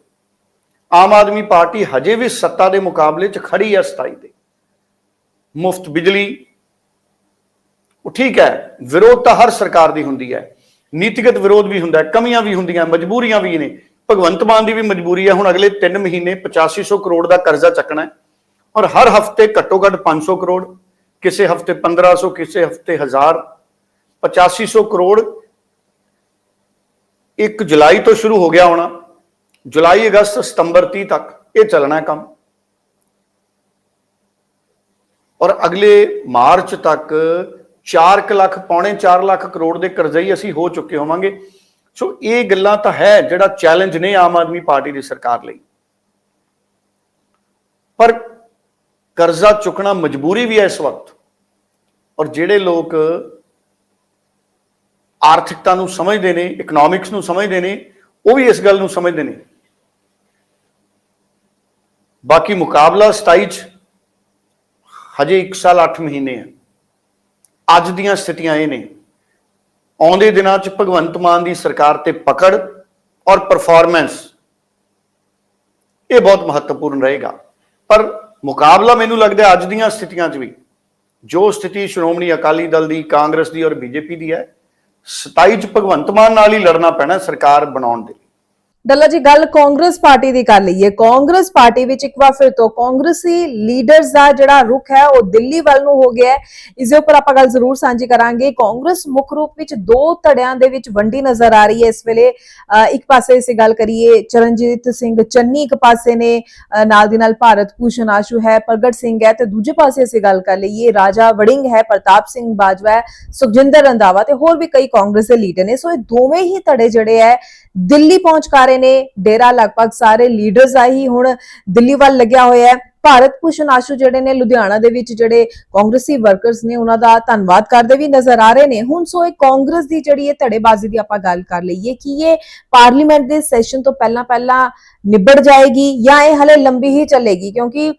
ਆਮ ਆਦਮੀ ਪਾਰਟੀ ਹਜੇ ਵੀ ਸੱਤਾ ਦੇ ਮੁਕਾਬਲੇ 'ਚ ਖੜੀ ਹੈ 27 ਤੇ। ਮੁਫਤ ਬਿਜਲੀ, ਉਹ ਠੀਕ ਹੈ, ਵਿਰੋਧ ਤਾਂ ਹਰ ਸਰਕਾਰ ਦੀ ਹੁੰਦੀ ਹੈ। ਨੀਤੀਗਤ ਵਿਰੋਧ ਵੀ ਹੁੰਦਾ ਹੈ, ਕਮੀਆਂ ਵੀ ਹੁੰਦੀਆਂ, ਮਜਬੂਰੀਆਂ ਵੀ ਨੇ। ਭਗਵੰਤ ਮਾਨ ਦੀ ਵੀ ਮਜਬੂਰੀ ਹੈ, ਹੁਣ ਅਗਲੇ 3 ਮਹੀਨੇ 8500 ਕਰੋੜ ਦਾ ਕਰਜ਼ਾ ਚੱਕਣਾ ਹੈ। ਔਰ ਹਰ ਹਫ਼ਤੇ ਘੱਟੋ ਘੱਟ 500 ਕਰੋੜ, ਕਿਸੇ ਹਫ਼ਤੇ 1500 ਕਿਸੇ ਹਫ਼ਤੇ 1000 8500 ਕਰੋੜ 1 ਜੁਲਾਈ ਤੋਂ ਸ਼ੁਰੂ ਹੋ ਗਿਆ ਹੋਣਾ। ਜੁਲਾਈ, ਅਗਸਤ, ਸਤੰਬਰ 30 ਤੱਕ ਇਹ ਚੱਲਣਾ ਹੈ ਕੰਮ। ਔਰ ਅਗਲੇ ਮਾਰਚ ਤੱਕ 4 ਲੱਖ, ਪੌਣੇ 4 ਲੱਖ ਕਰੋੜ ਦੇ ਕਰਜ਼ਈ ਅਸੀਂ ਹੋ ਚੁੱਕੇ ਹੋਵਾਂਗੇ। ਸੋ ਇਹ ਗੱਲਾਂ ਤਾਂ ਹੈ ਜਿਹੜਾ ਚੈਲੰਜ ਨੇ ਆਮ ਆਦਮੀ ਪਾਰਟੀ ਦੀ ਸਰਕਾਰ ਲਈ। ਪਰ ਕਰਜ਼ਾ ਚੁੱਕਣਾ ਮਜਬੂਰੀ ਵੀ ਹੈ ਇਸ ਵਕਤ। ਔਰ ਜਿਹੜੇ ਲੋਕ ਆਰਥਿਕਤਾ ਨੂੰ ਸਮਝਦੇ ਨੇ ਇਕਨੋਮਿਕਸ ਨੂੰ ਸਮਝਦੇ ਨੇ, ਉਹ ਵੀ ਇਸ ਗੱਲ ਨੂੰ ਸਮਝਦੇ ਨੇ। ਬਾਕੀ ਮੁਕਾਬਲਾ 27 ਚ ਹਜੇ 1 ਸਾਲ 8 ਮਹੀਨੇ ਹੈ ਅੱਜ ਦੀਆਂ ਸਥਿਤੀਆਂ ਇਹ ਨੇ। ਆਉਂਦੇ ਦਿਨਾਂ ਚ ਭਗਵੰਤ ਮਾਨ ਦੀ ਸਰਕਾਰ ਤੇ ਪਕੜ ਔਰ ਪਰਫਾਰਮੈਂਸ ਇਹ ਬਹੁਤ ਮਹੱਤਵਪੂਰਨ ਰਹੇਗਾ। ਪਰ ਮੁਕਾਬਲਾ ਮੈਨੂੰ ਲੱਗਦਾ ਅੱਜ ਦੀਆਂ ਸਥਿਤੀਆਂ 'ਚ ਵੀ, ਜੋ ਸਥਿਤੀ ਸ਼੍ਰੋਮਣੀ ਅਕਾਲੀ ਦਲ ਦੀ, ਕਾਂਗਰਸ ਦੀ ਔਰ ਬੀਜੇਪੀ ਦੀ ਹੈ 27 ਚ ਭਗਵੰਤ ਮਾਨ ਨਾਲ ਹੀ ਲੜਨਾ ਪੈਣਾ ਸਰਕਾਰ ਬਣਾਉਣ ਦੇ ਲਈ। ਡੱਲਾ ਜੀ, ਗੱਲ ਕਾਂਗਰਸ ਪਾਰਟੀ ਦੀ ਕਰ ਲਈਏ। ਕਾਂਗਰਸ ਪਾਰਟੀ ਵਿੱਚ ਇੱਕ ਵਾਰ ਫਿਰ ਤੋਂ ਕਾਂਗਰਸੀ ਲੀਡਰਸ ਦਾ ਜਿਹੜਾ ਰੁਖ ਹੈ, ਉਹ ਦਿੱਲੀ ਵੱਲ ਨੂੰ ਹੋ ਗਿਆ ਹੈ। ਇਸ ਦੇ ਉੱਪਰ ਆਪਾਂ ਗੱਲ ਜ਼ਰੂਰ ਸਾਂਝੀ ਕਰਾਂਗੇ। ਕਾਂਗਰਸ ਮੁੱਖ ਰੂਪ ਵਿੱਚ ਦੋ ਧੜਿਆਂ ਦੇ ਵਿੱਚ ਵੰਡੀ ਨਜ਼ਰ ਆ ਰਹੀ ਹੈ। ਇਸ ਵੇਲੇ ਇੱਕ ਪਾਸੇ ਅਸੀਂ ਗੱਲ ਕਰੀਏ, ਚਰਨਜੀਤ ਸਿੰਘ ਚੰਨੀ ਇੱਕ ਪਾਸੇ ਨੇ ਅਹ ਨਾਲ ਦੀ ਨਾਲ ਭਾਰਤ ਭੂਸ਼ਣ ਆਸ਼ੂ ਹੈ, ਪ੍ਰਗਟ ਸਿੰਘ ਹੈ ਤੇ ਦੂਜੇ ਪਾਸੇ ਅਸੀਂ ਗੱਲ ਕਰ ਲਈਏ, ਰਾਜਾ ਵੜਿੰਗ ਹੈ, ਪ੍ਰਤਾਪ ਸਿੰਘ ਬਾਜਵਾ ਹੈ, ਸੁਖਜਿੰਦਰ ਰੰਧਾਵਾ ਤੇ ਹੋਰ ਵੀ ਕਈ ਕਾਂਗਰਸ ਦੇ ਲੀਡਰ ਨੇ। ਸੋ ਇਹ ਦੋਵੇਂ ਹੀ ਧੜੇ ਜਿਹੜੇ ਹੈ ਦਿੱਲੀ ਪਹੁੰਚ ਕਰ ਰਹੇ ਨੇ, ਡੇਰਾ ਲਗਭਗ ਸਾਰੇ ਲੀਡਰਸ ਆ ਹੀ ਹੁਣ ਦਿੱਲੀ ਵੱਲ ਲੱਗਿਆ ਹੋਇਆ ਹੈ। ਭਾਰਤ ਭੂਸ਼ਣ ਆਸ਼ੂ ਜਿਹੜੇ ਨੇ, ਲੁਧਿਆਣਾ ਦੇ ਵਿੱਚ ਜਿਹੜੇ ਕਾਂਗਰਸੀ ਵਰਕਰਸ ਨੇ, ਉਹਨਾਂ ਦਾ ਧੰਨਵਾਦ ਕਰਦੇ ਵੀ ਨਜ਼ਰ ਆ ਰਹੇ ਨੇ। ਹੁਣ ਸੋ ਇਹ ਕਾਂਗਰਸ ਦੀ ਜਿਹੜੀ ਇਹ ਧੜੇਬਾਜ਼ੀ ਦੀ ਆਪਾਂ ਗੱਲ ਕਰ ਲਈਏ ਕਿ ਇਹ ਪਾਰਲੀਮੈਂਟ ਦੇ ਸੈਸ਼ਨ ਤੋਂ ਪਹਿਲਾਂ ਪਹਿਲਾਂ ਨਿਬੜ ਜਾਏਗੀ ਜਾਂ ਇਹ ਹਲੇ ਲੰਬੀ ਹੀ ਚੱਲੇਗੀ, ਕਿਉਂਕਿ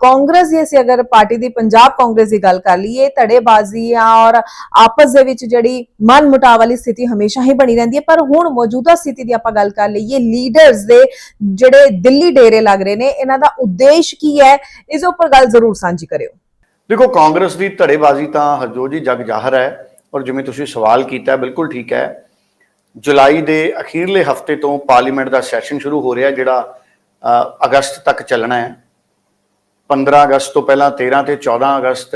ਕਾਂਗਰਸ ਦੀ ਅਸੀਂ ਅਗਰ ਪਾਰਟੀ ਦੀ ਪੰਜਾਬ ਕਾਂਗਰਸ ਦੀ ਗੱਲ ਕਰ ਲਈਏ ਧੜੇਬਾਜ਼ੀ ਆ ਔਰ ਆਪਸ ਦੇ ਵਿੱਚ ਜਿਹੜੀ ਮਨ ਮੁਟਾਵ ਵਾਲੀ ਸਥਿਤੀ ਹਮੇਸ਼ਾ ਹੀ ਬਣੀ ਰਹਿੰਦੀ ਹੈ। ਪਰ ਹੁਣ ਮੌਜੂਦਾ ਸਥਿਤੀ ਦੀ ਆਪਾਂ ਗੱਲ ਕਰ ਲਈਏ, ਲੀਡਰਸ ਦੇ ਜਿਹੜੇ ਦਿੱਲੀ ਡੇਰੇ ਲੱਗ ਰਹੇ ਨੇ, ਇਹਨਾਂ ਦਾ ਉਦੇਸ਼ ਕੀ ਹੈ? ਇਸ ਉੱਪਰ ਗੱਲ ਜ਼ਰੂਰ ਸਾਂਝੀ ਕਰਿਓ। ਦੇਖੋ, ਕਾਂਗਰਸ ਦੀ ਧੜੇਬਾਜ਼ੀ ਤਾਂ ਹਰਜੋਤ ਜੀ ਜਗ ਜ਼ਾਹਰ ਹੈ ਔਰ ਜਿਵੇਂ ਤੁਸੀਂ ਸਵਾਲ ਕੀਤਾ ਬਿਲਕੁਲ ਠੀਕ ਹੈ। ਜੁਲਾਈ ਦੇ ਅਖੀਰਲੇ ਹਫ਼ਤੇ ਤੋਂ ਪਾਰਲੀਮੈਂਟ ਦਾ ਸੈਸ਼ਨ ਸ਼ੁਰੂ ਹੋ ਰਿਹਾ, ਜਿਹੜਾ ਅਗਸਤ ਤੱਕ ਚੱਲਣਾ ਹੈ। 15 ਅਗਸਤ ਤੋਂ ਪਹਿਲਾਂ 13 ਤੇ 14 ਅਗਸਤ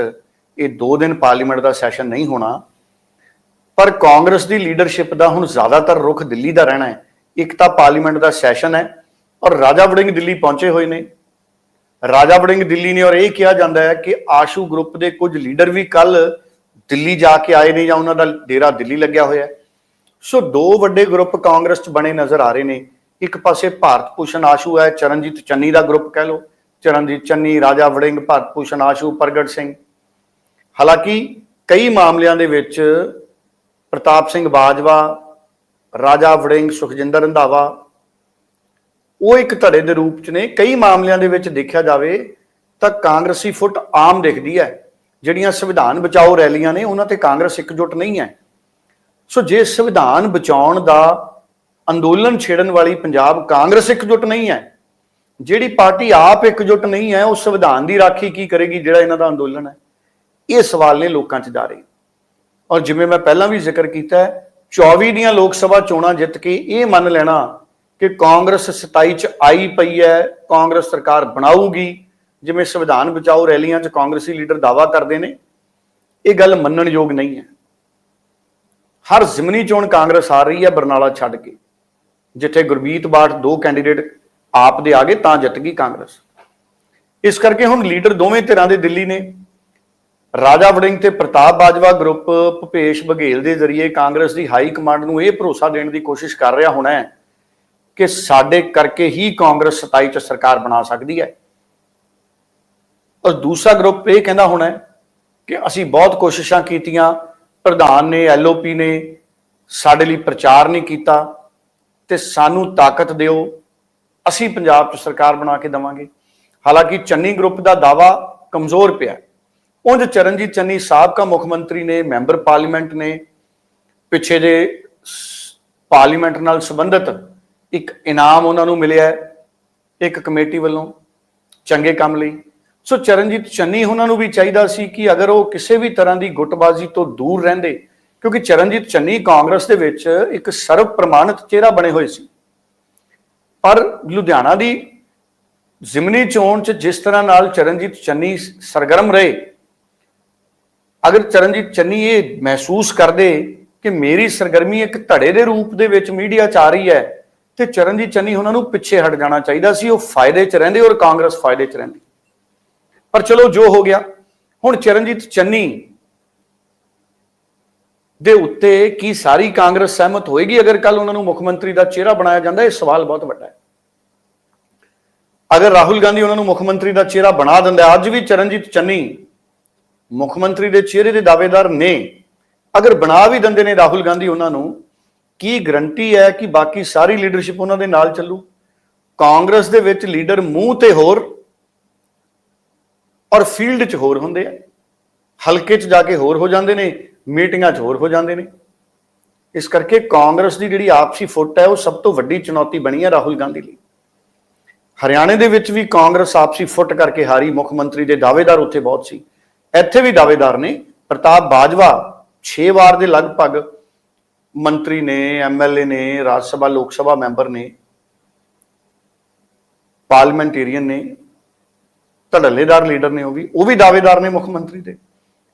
ਇਹ ਦੋ ਦਿਨ ਪਾਰਲੀਮੈਂਟ ਦਾ ਸੈਸ਼ਨ ਨਹੀਂ ਹੋਣਾ। ਪਰ ਕਾਂਗਰਸ ਦੀ ਲੀਡਰਸ਼ਿਪ ਦਾ ਹੁਣ ਜ਼ਿਆਦਾਤਰ ਰੁਖ ਦਿੱਲੀ ਦਾ ਰਹਿਣਾ ਹੈ। ਇੱਕ ਤਾਂ ਪਾਰਲੀਮੈਂਟ ਦਾ ਸੈਸ਼ਨ ਹੈ ਔਰ ਰਾਜਾ ਵੜਿੰਗ ਦਿੱਲੀ ਪਹੁੰਚੇ ਹੋਏ ਨੇ। ਰਾਜਾ ਵੜਿੰਗ ਦਿੱਲੀ ਨੇ ਔਰ ਇਹ ਕਿਹਾ ਜਾਂਦਾ ਹੈ ਕਿ ਆਸ਼ੂ ਗਰੁੱਪ ਦੇ ਕੁਝ ਲੀਡਰ ਵੀ ਕੱਲ ਦਿੱਲੀ ਜਾ ਕੇ ਆਏ ਨੇ ਜਾਂ ਉਹਨਾਂ ਦਾ ਡੇਰਾ ਦਿੱਲੀ ਲੱਗਿਆ ਹੋਇਆ ਹੈ। ਸੋ ਦੋ ਵੱਡੇ ਗਰੁੱਪ ਕਾਂਗਰਸ 'ਚ ਬਣੇ ਨਜ਼ਰ ਆ ਰਹੇ ਨੇ। ਇੱਕ ਪਾਸੇ ਭਾਰਤ ਭੂਸ਼ਣ ਆਸ਼ੂ ਹੈ, ਚਰਨਜੀਤ ਚੰਨੀ ਦਾ ਗਰੁੱਪ ਕਹਿ ਲਓ। ਚਰਨਜੀਤ ਚੰਨੀ, ਰਾਜਾ ਵੜਿੰਗ ਭਾਰਤ ਭੂਸ਼ਣ, ਆਸ਼ੂ, ਪ੍ਰਗਟ ਸਿੰਘ। ਹਾਲਾਂਕਿ ਕਈ ਮਾਮਲਿਆਂ ਦੇ ਵਿੱਚ ਪ੍ਰਤਾਪ ਸਿੰਘ ਬਾਜਵਾ, ਰਾਜਾ ਵੜਿੰਗ, ਸੁਖਜਿੰਦਰ ਰੰਧਾਵਾ, ਉਹ ਇੱਕ ਧੜੇ ਦੇ ਰੂਪ ਚ ਨੇ। ਕਈ ਮਾਮਲਿਆਂ ਦੇ ਵਿੱਚ ਦੇਖਿਆ ਜਾਵੇ ਤਾਂ ਕਾਂਗਰਸੀ ਫੁੱਟ ਆਮ ਦਿਖਦੀ ਹੈ। ਜਿਹੜੀਆਂ ਸੰਵਿਧਾਨ ਬਚਾਓ ਰੈਲੀਆਂ ਨੇ, ਉਹਨਾਂ ਤੇ ਕਾਂਗਰਸ ਇਕਜੁੱਟ ਨਹੀਂ ਹੈ। ਸੋ ਜੇ ਸੰਵਿਧਾਨ ਬਚਾਉਣ ਦਾ ਅੰਦੋਲਨ ਛੇੜਨ ਵਾਲੀ ਪੰਜਾਬ ਕਾਂਗਰਸ ਇਕਜੁੱਟ ਨਹੀਂ ਹੈ ਜਿਹੜੀ ਪਾਰਟੀ ਆਪ ਇਕਜੁੱਟ ਨਹੀਂ ਹੈ, ਉਹ ਸੰਵਿਧਾਨ ਦੀ ਰਾਖੀ ਕੀ ਕਰੇਗੀ ਜਿਹੜਾ ਇਹਨਾਂ ਦਾ ਅੰਦੋਲਨ ਹੈ? ਇਹ ਸਵਾਲ ਨੇ ਲੋਕਾਂ 'ਚ ਜਾ ਰਹੇ। ਔਰ ਜਿਵੇਂ ਮੈਂ ਪਹਿਲਾਂ ਵੀ ਜ਼ਿਕਰ ਕੀਤਾ ਹੈ 24 ਦੀਆਂ ਲੋਕ ਸਭਾ ਚੋਣਾਂ ਜਿੱਤ ਕੇ ਇਹ ਮੰਨ ਲੈਣਾ ਕਿ ਕਾਂਗਰਸ 27 ਚ ਆਈ ਪਈ ਹੈ, ਕਾਂਗਰਸ ਸਰਕਾਰ ਬਣਾਊਗੀ। ਜਿਵੇਂ ਸੰਵਿਧਾਨ ਬਚਾਓ ਰੈਲੀਆਂ 'ਚ ਕਾਂਗਰਸੀ ਲੀਡਰ ਦਾਵਾ ਕਰਦੇ ਨੇ, ਇਹ ਗੱਲ ਮੰਨਣਯੋਗ ਨਹੀਂ ਹੈ। ਹਰ ਜ਼ਿਮਨੀ ਚੋਣ ਕਾਂਗਰਸ ਆ ਰਹੀ ਹੈ ਬਰਨਾਲਾ ਛੱਡ ਕੇ, ਜਿੱਥੇ ਗੁਰਮੀਤ ਬਾਠ ਦੋ ਕੈਂਡੀਡੇਟ ਆਪ ਦੇ ਆ ਗਏ ਤਾਂ ਜਿੱਤ ਗਈ ਕਾਂਗਰਸ। ਇਸ ਕਰਕੇ ਹੁਣ ਲੀਡਰ ਦੋਵੇਂ ਧਿਰਾਂ ਦੇ ਦਿੱਲੀ ਨੇ। ਰਾਜਾ ਵੜਿੰਗ ਤੇ ਪ੍ਰਤਾਪ ਬਾਜਵਾ ਗਰੁੱਪ ਭੁਪੇਸ਼ ਬਘੇਲ ਦੇ ਜ਼ਰੀਏ ਕਾਂਗਰਸ ਦੀ ਹਾਈ ਕਮਾਂਡ ਨੂੰ ਇਹ ਭਰੋਸਾ ਦੇਣ ਦੀ ਕੋਸ਼ਿਸ਼ ਕਰ ਰਿਹਾ ਹੋਣਾ ਹੈ ਕਿ ਸਾਡੇ ਕਰਕੇ ਹੀ ਕਾਂਗਰਸ 27 ਚ ਸਰਕਾਰ ਬਣਾ ਸਕਦੀ ਹੈ। ਔਰ ਦੂਸਰਾ ਗਰੁੱਪ ਇਹ ਕਹਿੰਦਾ ਹੋਣਾ ਕਿ ਅਸੀਂ ਬਹੁਤ ਕੋਸ਼ਿਸ਼ਾਂ ਕੀਤੀਆਂ, ਪ੍ਰਧਾਨ ਨੇ, ਐਲਓਪੀ ਨੇ, ਸਾਡੇ ਲਈ ਪ੍ਰਚਾਰ ਨਹੀਂ ਕੀਤਾ ਤੇ ਸਾਨੂੰ ਤਾਕਤ ਦਿਓ। ਅਸੀਂ ਪੰਜਾਬ 'ਚ ਸਰਕਾਰ ਬਣਾ ਕੇ ਦਵਾਂਗੇ। ਹਾਲਾਂਕਿ ਚੰਨੀ ਗਰੁੱਪ ਦਾ ਦਾਵਾ ਕਮਜ਼ੋਰ ਪਿਆ। ਹੈ। ਉਂਝ ਚਰਨਜੀਤ ਚੰਨੀ ਸਾਬਕਾ ਮੁੱਖ ਮੰਤਰੀ ਨੇ, ਮੈਂਬਰ ਪਾਰਲੀਮੈਂਟ ਨੇ, ਪਿੱਛੇ ਜੇ ਪਾਰਲੀਮੈਂਟ ਨਾਲ ਸੰਬੰਧਿਤ ਇੱਕ ਇਨਾਮ ਉਹਨਾਂ ਨੂੰ ਮਿਲਿਆ ਹੈ, ਇੱਕ ਕਮੇਟੀ ਵੱਲੋਂ ਚੰਗੇ ਕੰਮ ਲਈ। ਸੋ ਚਰਨਜੀਤ ਚੰਨੀ ਉਹਨਾਂ ਨੂੰ ਵੀ ਚਾਹੀਦਾ ਸੀ ਕਿ ਅਗਰ ਉਹ ਕਿਸੇ ਵੀ ਤਰ੍ਹਾਂ ਦੀ ਗੁੱਟਬਾਜ਼ੀ ਤੋਂ ਦੂਰ ਰਹਿੰਦੇ, ਕਿਉਂਕਿ ਚਰਨਜੀਤ ਚੰਨੀ ਕਾਂਗਰਸ ਦੇ ਵਿੱਚ ਇੱਕ ਸਰਵ ਪ੍ਰਮਾਣਿਤ ਚਿਹਰਾ ਬਣੇ ਹੋਏ ਸੀ। ਪਰ ਲੁਧਿਆਣਾ ਦੀ ਜ਼ਿਮਨੀ ਚੋਣ 'ਚ ਜਿਸ ਤਰ੍ਹਾਂ ਨਾਲ ਚਰਨਜੀਤ ਚੰਨੀ ਸਰਗਰਮ ਰਹੇ, ਅਗਰ ਚਰਨਜੀਤ ਚੰਨੀ ਇਹ ਮਹਿਸੂਸ ਕਰਦੇ ਕਿ ਮੇਰੀ ਸਰਗਰਮੀ ਇੱਕ ਧੜੇ ਦੇ ਰੂਪ ਦੇ ਵਿੱਚ ਮੀਡੀਆ 'ਚ ਆ ਰਹੀ ਹੈ, ਤੇ ਚਰਨਜੀਤ ਚੰਨੀ ਉਹਨਾਂ ਨੂੰ ਪਿੱਛੇ ਹਟ ਜਾਣਾ ਚਾਹੀਦਾ ਸੀ, ਉਹ ਫਾਇਦੇ 'ਚ ਰਹਿੰਦੇ ਔਰ ਕਾਂਗਰਸ ਫਾਇਦੇ 'ਚ ਰਹਿੰਦੀ। ਪਰ ਚਲੋ ਜੋ ਹੋ ਗਿਆ, ਹੁਣ ਚਰਨਜੀਤ ਚੰਨੀ ਦੇ ਉੱਤੇ ਕੀ ਸਾਰੀ ਕਾਂਗਰਸ ਸਹਿਮਤ ਹੋਏਗੀ ਅਗਰ ਕੱਲ ਉਹਨਾਂ ਨੂੰ ਮੁੱਖ ਮੰਤਰੀ ਦਾ ਚਿਹਰਾ ਬਣਾਇਆ ਜਾਂਦਾ, ਇਹ ਸਵਾਲ ਬਹੁਤ ਵੱਡਾ ਹੈ। ਅਗਰ ਰਾਹੁਲ ਗਾਂਧੀ ਉਹਨਾਂ ਨੂੰ ਮੁੱਖ ਮੰਤਰੀ ਦਾ ਚਿਹਰਾ ਬਣਾ ਦਿੰਦਾ ਅੱਜ ਵੀ ਚਰਨਜੀਤ ਚੰਨੀ ਮੁੱਖ ਮੰਤਰੀ ਦੇ ਚਿਹਰੇ ਦੇ ਦਾਅਵੇਦਾਰ ਨੇ। ਅਗਰ ਬਣਾ ਵੀ ਦਿੰਦੇ ਨੇ ਰਾਹੁਲ ਗਾਂਧੀ ਉਹਨਾਂ ਨੂੰ, ਕੀ ਗਰੰਟੀ ਹੈ ਕਿ ਬਾਕੀ ਸਾਰੀ ਲੀਡਰਸ਼ਿਪ ਉਹਨਾਂ ਦੇ ਨਾਲ ਚੱਲੂ? ਕਾਂਗਰਸ ਦੇ ਵਿੱਚ ਲੀਡਰ ਮੂੰਹ ਤੇ ਹੋਰ ਔਰ ਫੀਲਡ 'ਚ ਹੋਰ ਹੁੰਦੇ ਆ, ਹਲਕੇ 'ਚ ਜਾ ਕੇ ਹੋਰ ਹੋ ਜਾਂਦੇ ਨੇ ਮੀਟਿੰਗਾਂ 'ਚ ਹੋਰ ਹੋ ਜਾਂਦੇ ਨੇ। ਇਸ ਕਰਕੇ ਕਾਂਗਰਸ ਦੀ ਜਿਹੜੀ ਆਪਸੀ ਫੁੱਟ ਹੈ, ਉਹ ਸਭ ਤੋਂ ਵੱਡੀ ਚੁਣੌਤੀ ਬਣੀ ਹੈ ਰਾਹੁਲ ਗਾਂਧੀ ਲਈ। ਹਰਿਆਣੇ ਦੇ ਵਿੱਚ ਵੀ ਕਾਂਗਰਸ ਆਪਸੀ ਫੁੱਟ ਕਰਕੇ ਹਾਰੀ ਮੁੱਖ ਮੰਤਰੀ ਦੇ ਦਾਅਵੇਦਾਰ ਉੱਥੇ ਬਹੁਤ ਸੀ। ਇੱਥੇ ਵੀ ਦਾਅਵੇਦਾਰ ਨੇ। ਪ੍ਰਤਾਪ ਬਾਜਵਾ 6 ਵਾਰ ਦੇ ਲਗਭਗ ਮੰਤਰੀ ਨੇ ਐਮਐਲਏ ਨੇ, ਰਾਜ ਸਭਾ, ਲੋਕ ਸਭਾ ਮੈਂਬਰ ਨੇ, ਪਾਰਲੀਮੈਂਟੇਰੀਅਨ ਨੇ, ਧੜੱਲੇਦਾਰ ਲੀਡਰ ਨੇ ਉਹ ਵੀ। ਉਹ ਵੀ ਦਾਅਵੇਦਾਰ ਨੇ ਮੁੱਖ ਮੰਤਰੀ ਦੇ।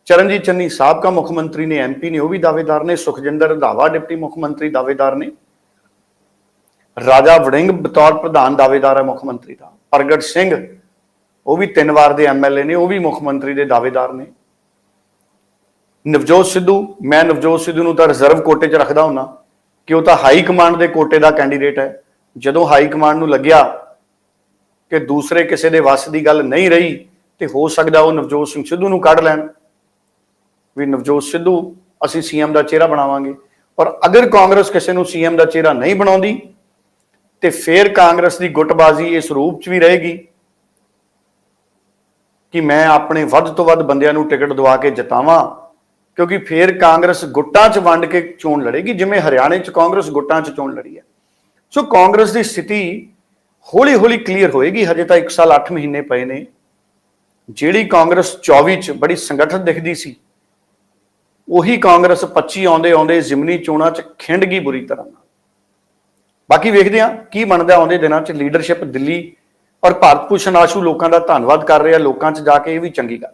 ਚਰਨਜੀਤ ਚੰਨੀ ਸਾਬਕਾ ਮੁੱਖ ਮੰਤਰੀ ਨੇ ਐਮਪੀ ਨੇ, ਉਹ ਵੀ ਦਾਅਵੇਦਾਰ ਨੇ, ਸੁਖਜਿੰਦਰ ਰੰਧਾਵਾ ਡਿਪਟੀ ਮੁੱਖ ਮੰਤਰੀ ਦਾਅਵੇਦਾਰ ਨੇ। ਰਾਜਾ ਵੜਿੰਗ ਬਤੌਰ ਪ੍ਰਧਾਨ ਦਾਅਵੇਦਾਰ ਹੈ ਮੁੱਖ ਮੰਤਰੀ ਦਾ। ਪ੍ਰਗਟ ਸਿੰਘ, ਉਹ ਵੀ ਤਿੰਨ ਵਾਰ ਦੇ ਐਮਐਲਏ ਨੇ, ਉਹ ਵੀ ਮੁੱਖ ਮੰਤਰੀ ਦੇ ਦਾਅਵੇਦਾਰ ਨੇ। ਨਵਜੋਤ ਸਿੱਧੂ, ਮੈਂ ਨਵਜੋਤ ਸਿੱਧੂ ਨੂੰ ਤਾਂ ਰਿਜ਼ਰਵ ਕੋਟੇ 'ਚ ਰੱਖਦਾ ਹੁੰਨਾ, ਕਿ ਉਹ ਤਾਂ ਹਾਈ ਕਮਾਂਡ ਦੇ ਕੋਟੇ ਦਾ ਕੈਂਡੀਡੇਟ ਹੈ। ਜਦੋਂ ਹਾਈ ਕਮਾਂਡ ਨੂੰ ਲੱਗਿਆ ਕਿ ਦੂਸਰੇ ਕਿਸੇ ਦੇ ਵੱਸ ਦੀ ਗੱਲ ਨਹੀਂ ਰਹੀ, ਤੇ ਹੋ ਸਕਦਾ ਉਹ ਨਵਜੋਤ ਸਿੰਘ ਸਿੱਧੂ ਨੂੰ ਕੱਢ ਲੈਣ। ਵੀ ਨਵਜੋਤ ਸਿੱਧੂ ਅਸੀਂ ਸੀਐਮ ਦਾ ਚਿਹਰਾ ਬਣਾਵਾਂਗੇ। ਪਰ ਅਗਰ ਕਾਂਗਰਸ ਕਿਸੇ ਨੂੰ ਸੀਐਮ ਦਾ ਚਿਹਰਾ ਨਹੀਂ ਬਣਾਉਂਦੀ, ਤੇ ਫਿਰ ਕਾਂਗਰਸ ਦੀ ਗੁੱਟਬਾਜ਼ੀ ਇਸ ਰੂਪ 'ਚ ਵੀ ਰਹੇਗੀ ਕਿ ਮੈਂ ਆਪਣੇ ਵੱਧ ਤੋਂ ਵੱਧ ਬੰਦਿਆਂ ਨੂੰ ਟਿਕਟ ਦਵਾ ਕੇ ਜਿਤਾਵਾਂ, ਕਿਉਂਕਿ ਫਿਰ ਕਾਂਗਰਸ ਗੁੱਟਾਂ 'ਚ ਵੰਡ ਕੇ ਚੋਣ ਲੜੇਗੀ, ਜਿਵੇਂ ਹਰਿਆਣੇ 'ਚ ਕਾਂਗਰਸ ਗੁੱਟਾਂ 'ਚ ਚੋਣ ਲੜੀ ਹੈ। ਸੋ ਕਾਂਗਰਸ ਦੀ ਸਥਿਤੀ ਹੌਲੀ-ਹੌਲੀ ਕਲੀਅਰ ਹੋਏਗੀ, ਹਜੇ ਤਾਂ 1 ਸਾਲ 8 ਮਹੀਨੇ ਪਏ ਨੇ। ਜਿਹੜੀ ਕਾਂਗਰਸ 24 'ਚ ਬੜੀ ਸੰਗਠਨ ਦਿਖਦੀ ਸੀ ਉਹੀ ਕਾਂਗਰਸ 25 ਆਉਂਦੇ ਆਉਂਦੇ ਜ਼ਿਮਨੀ ਚੋਣਾਂ 'ਚ ਖਿੰਡ ਗਈ ਬੁਰੀ ਤਰ੍ਹਾਂ ਨਾਲ। ਬਾਕੀ ਵੇਖਦੇ ਹਾਂ ਕੀ ਬਣਦਾ ਆਉਂਦੇ ਦਿਨਾਂ 'ਚ ਲੀਡਰਸ਼ਿਪ ਦਿੱਲੀ ਔਰ ਭਾਰਤ ਭੂਸ਼ਣ ਆਸ਼ੂ ਲੋਕਾਂ ਦਾ ਧੰਨਵਾਦ ਕਰ ਰਿਹਾ ਲੋਕਾਂ 'ਚ ਜਾ ਕੇ ਇਹ ਵੀ ਚੰਗੀ ਗੱਲ।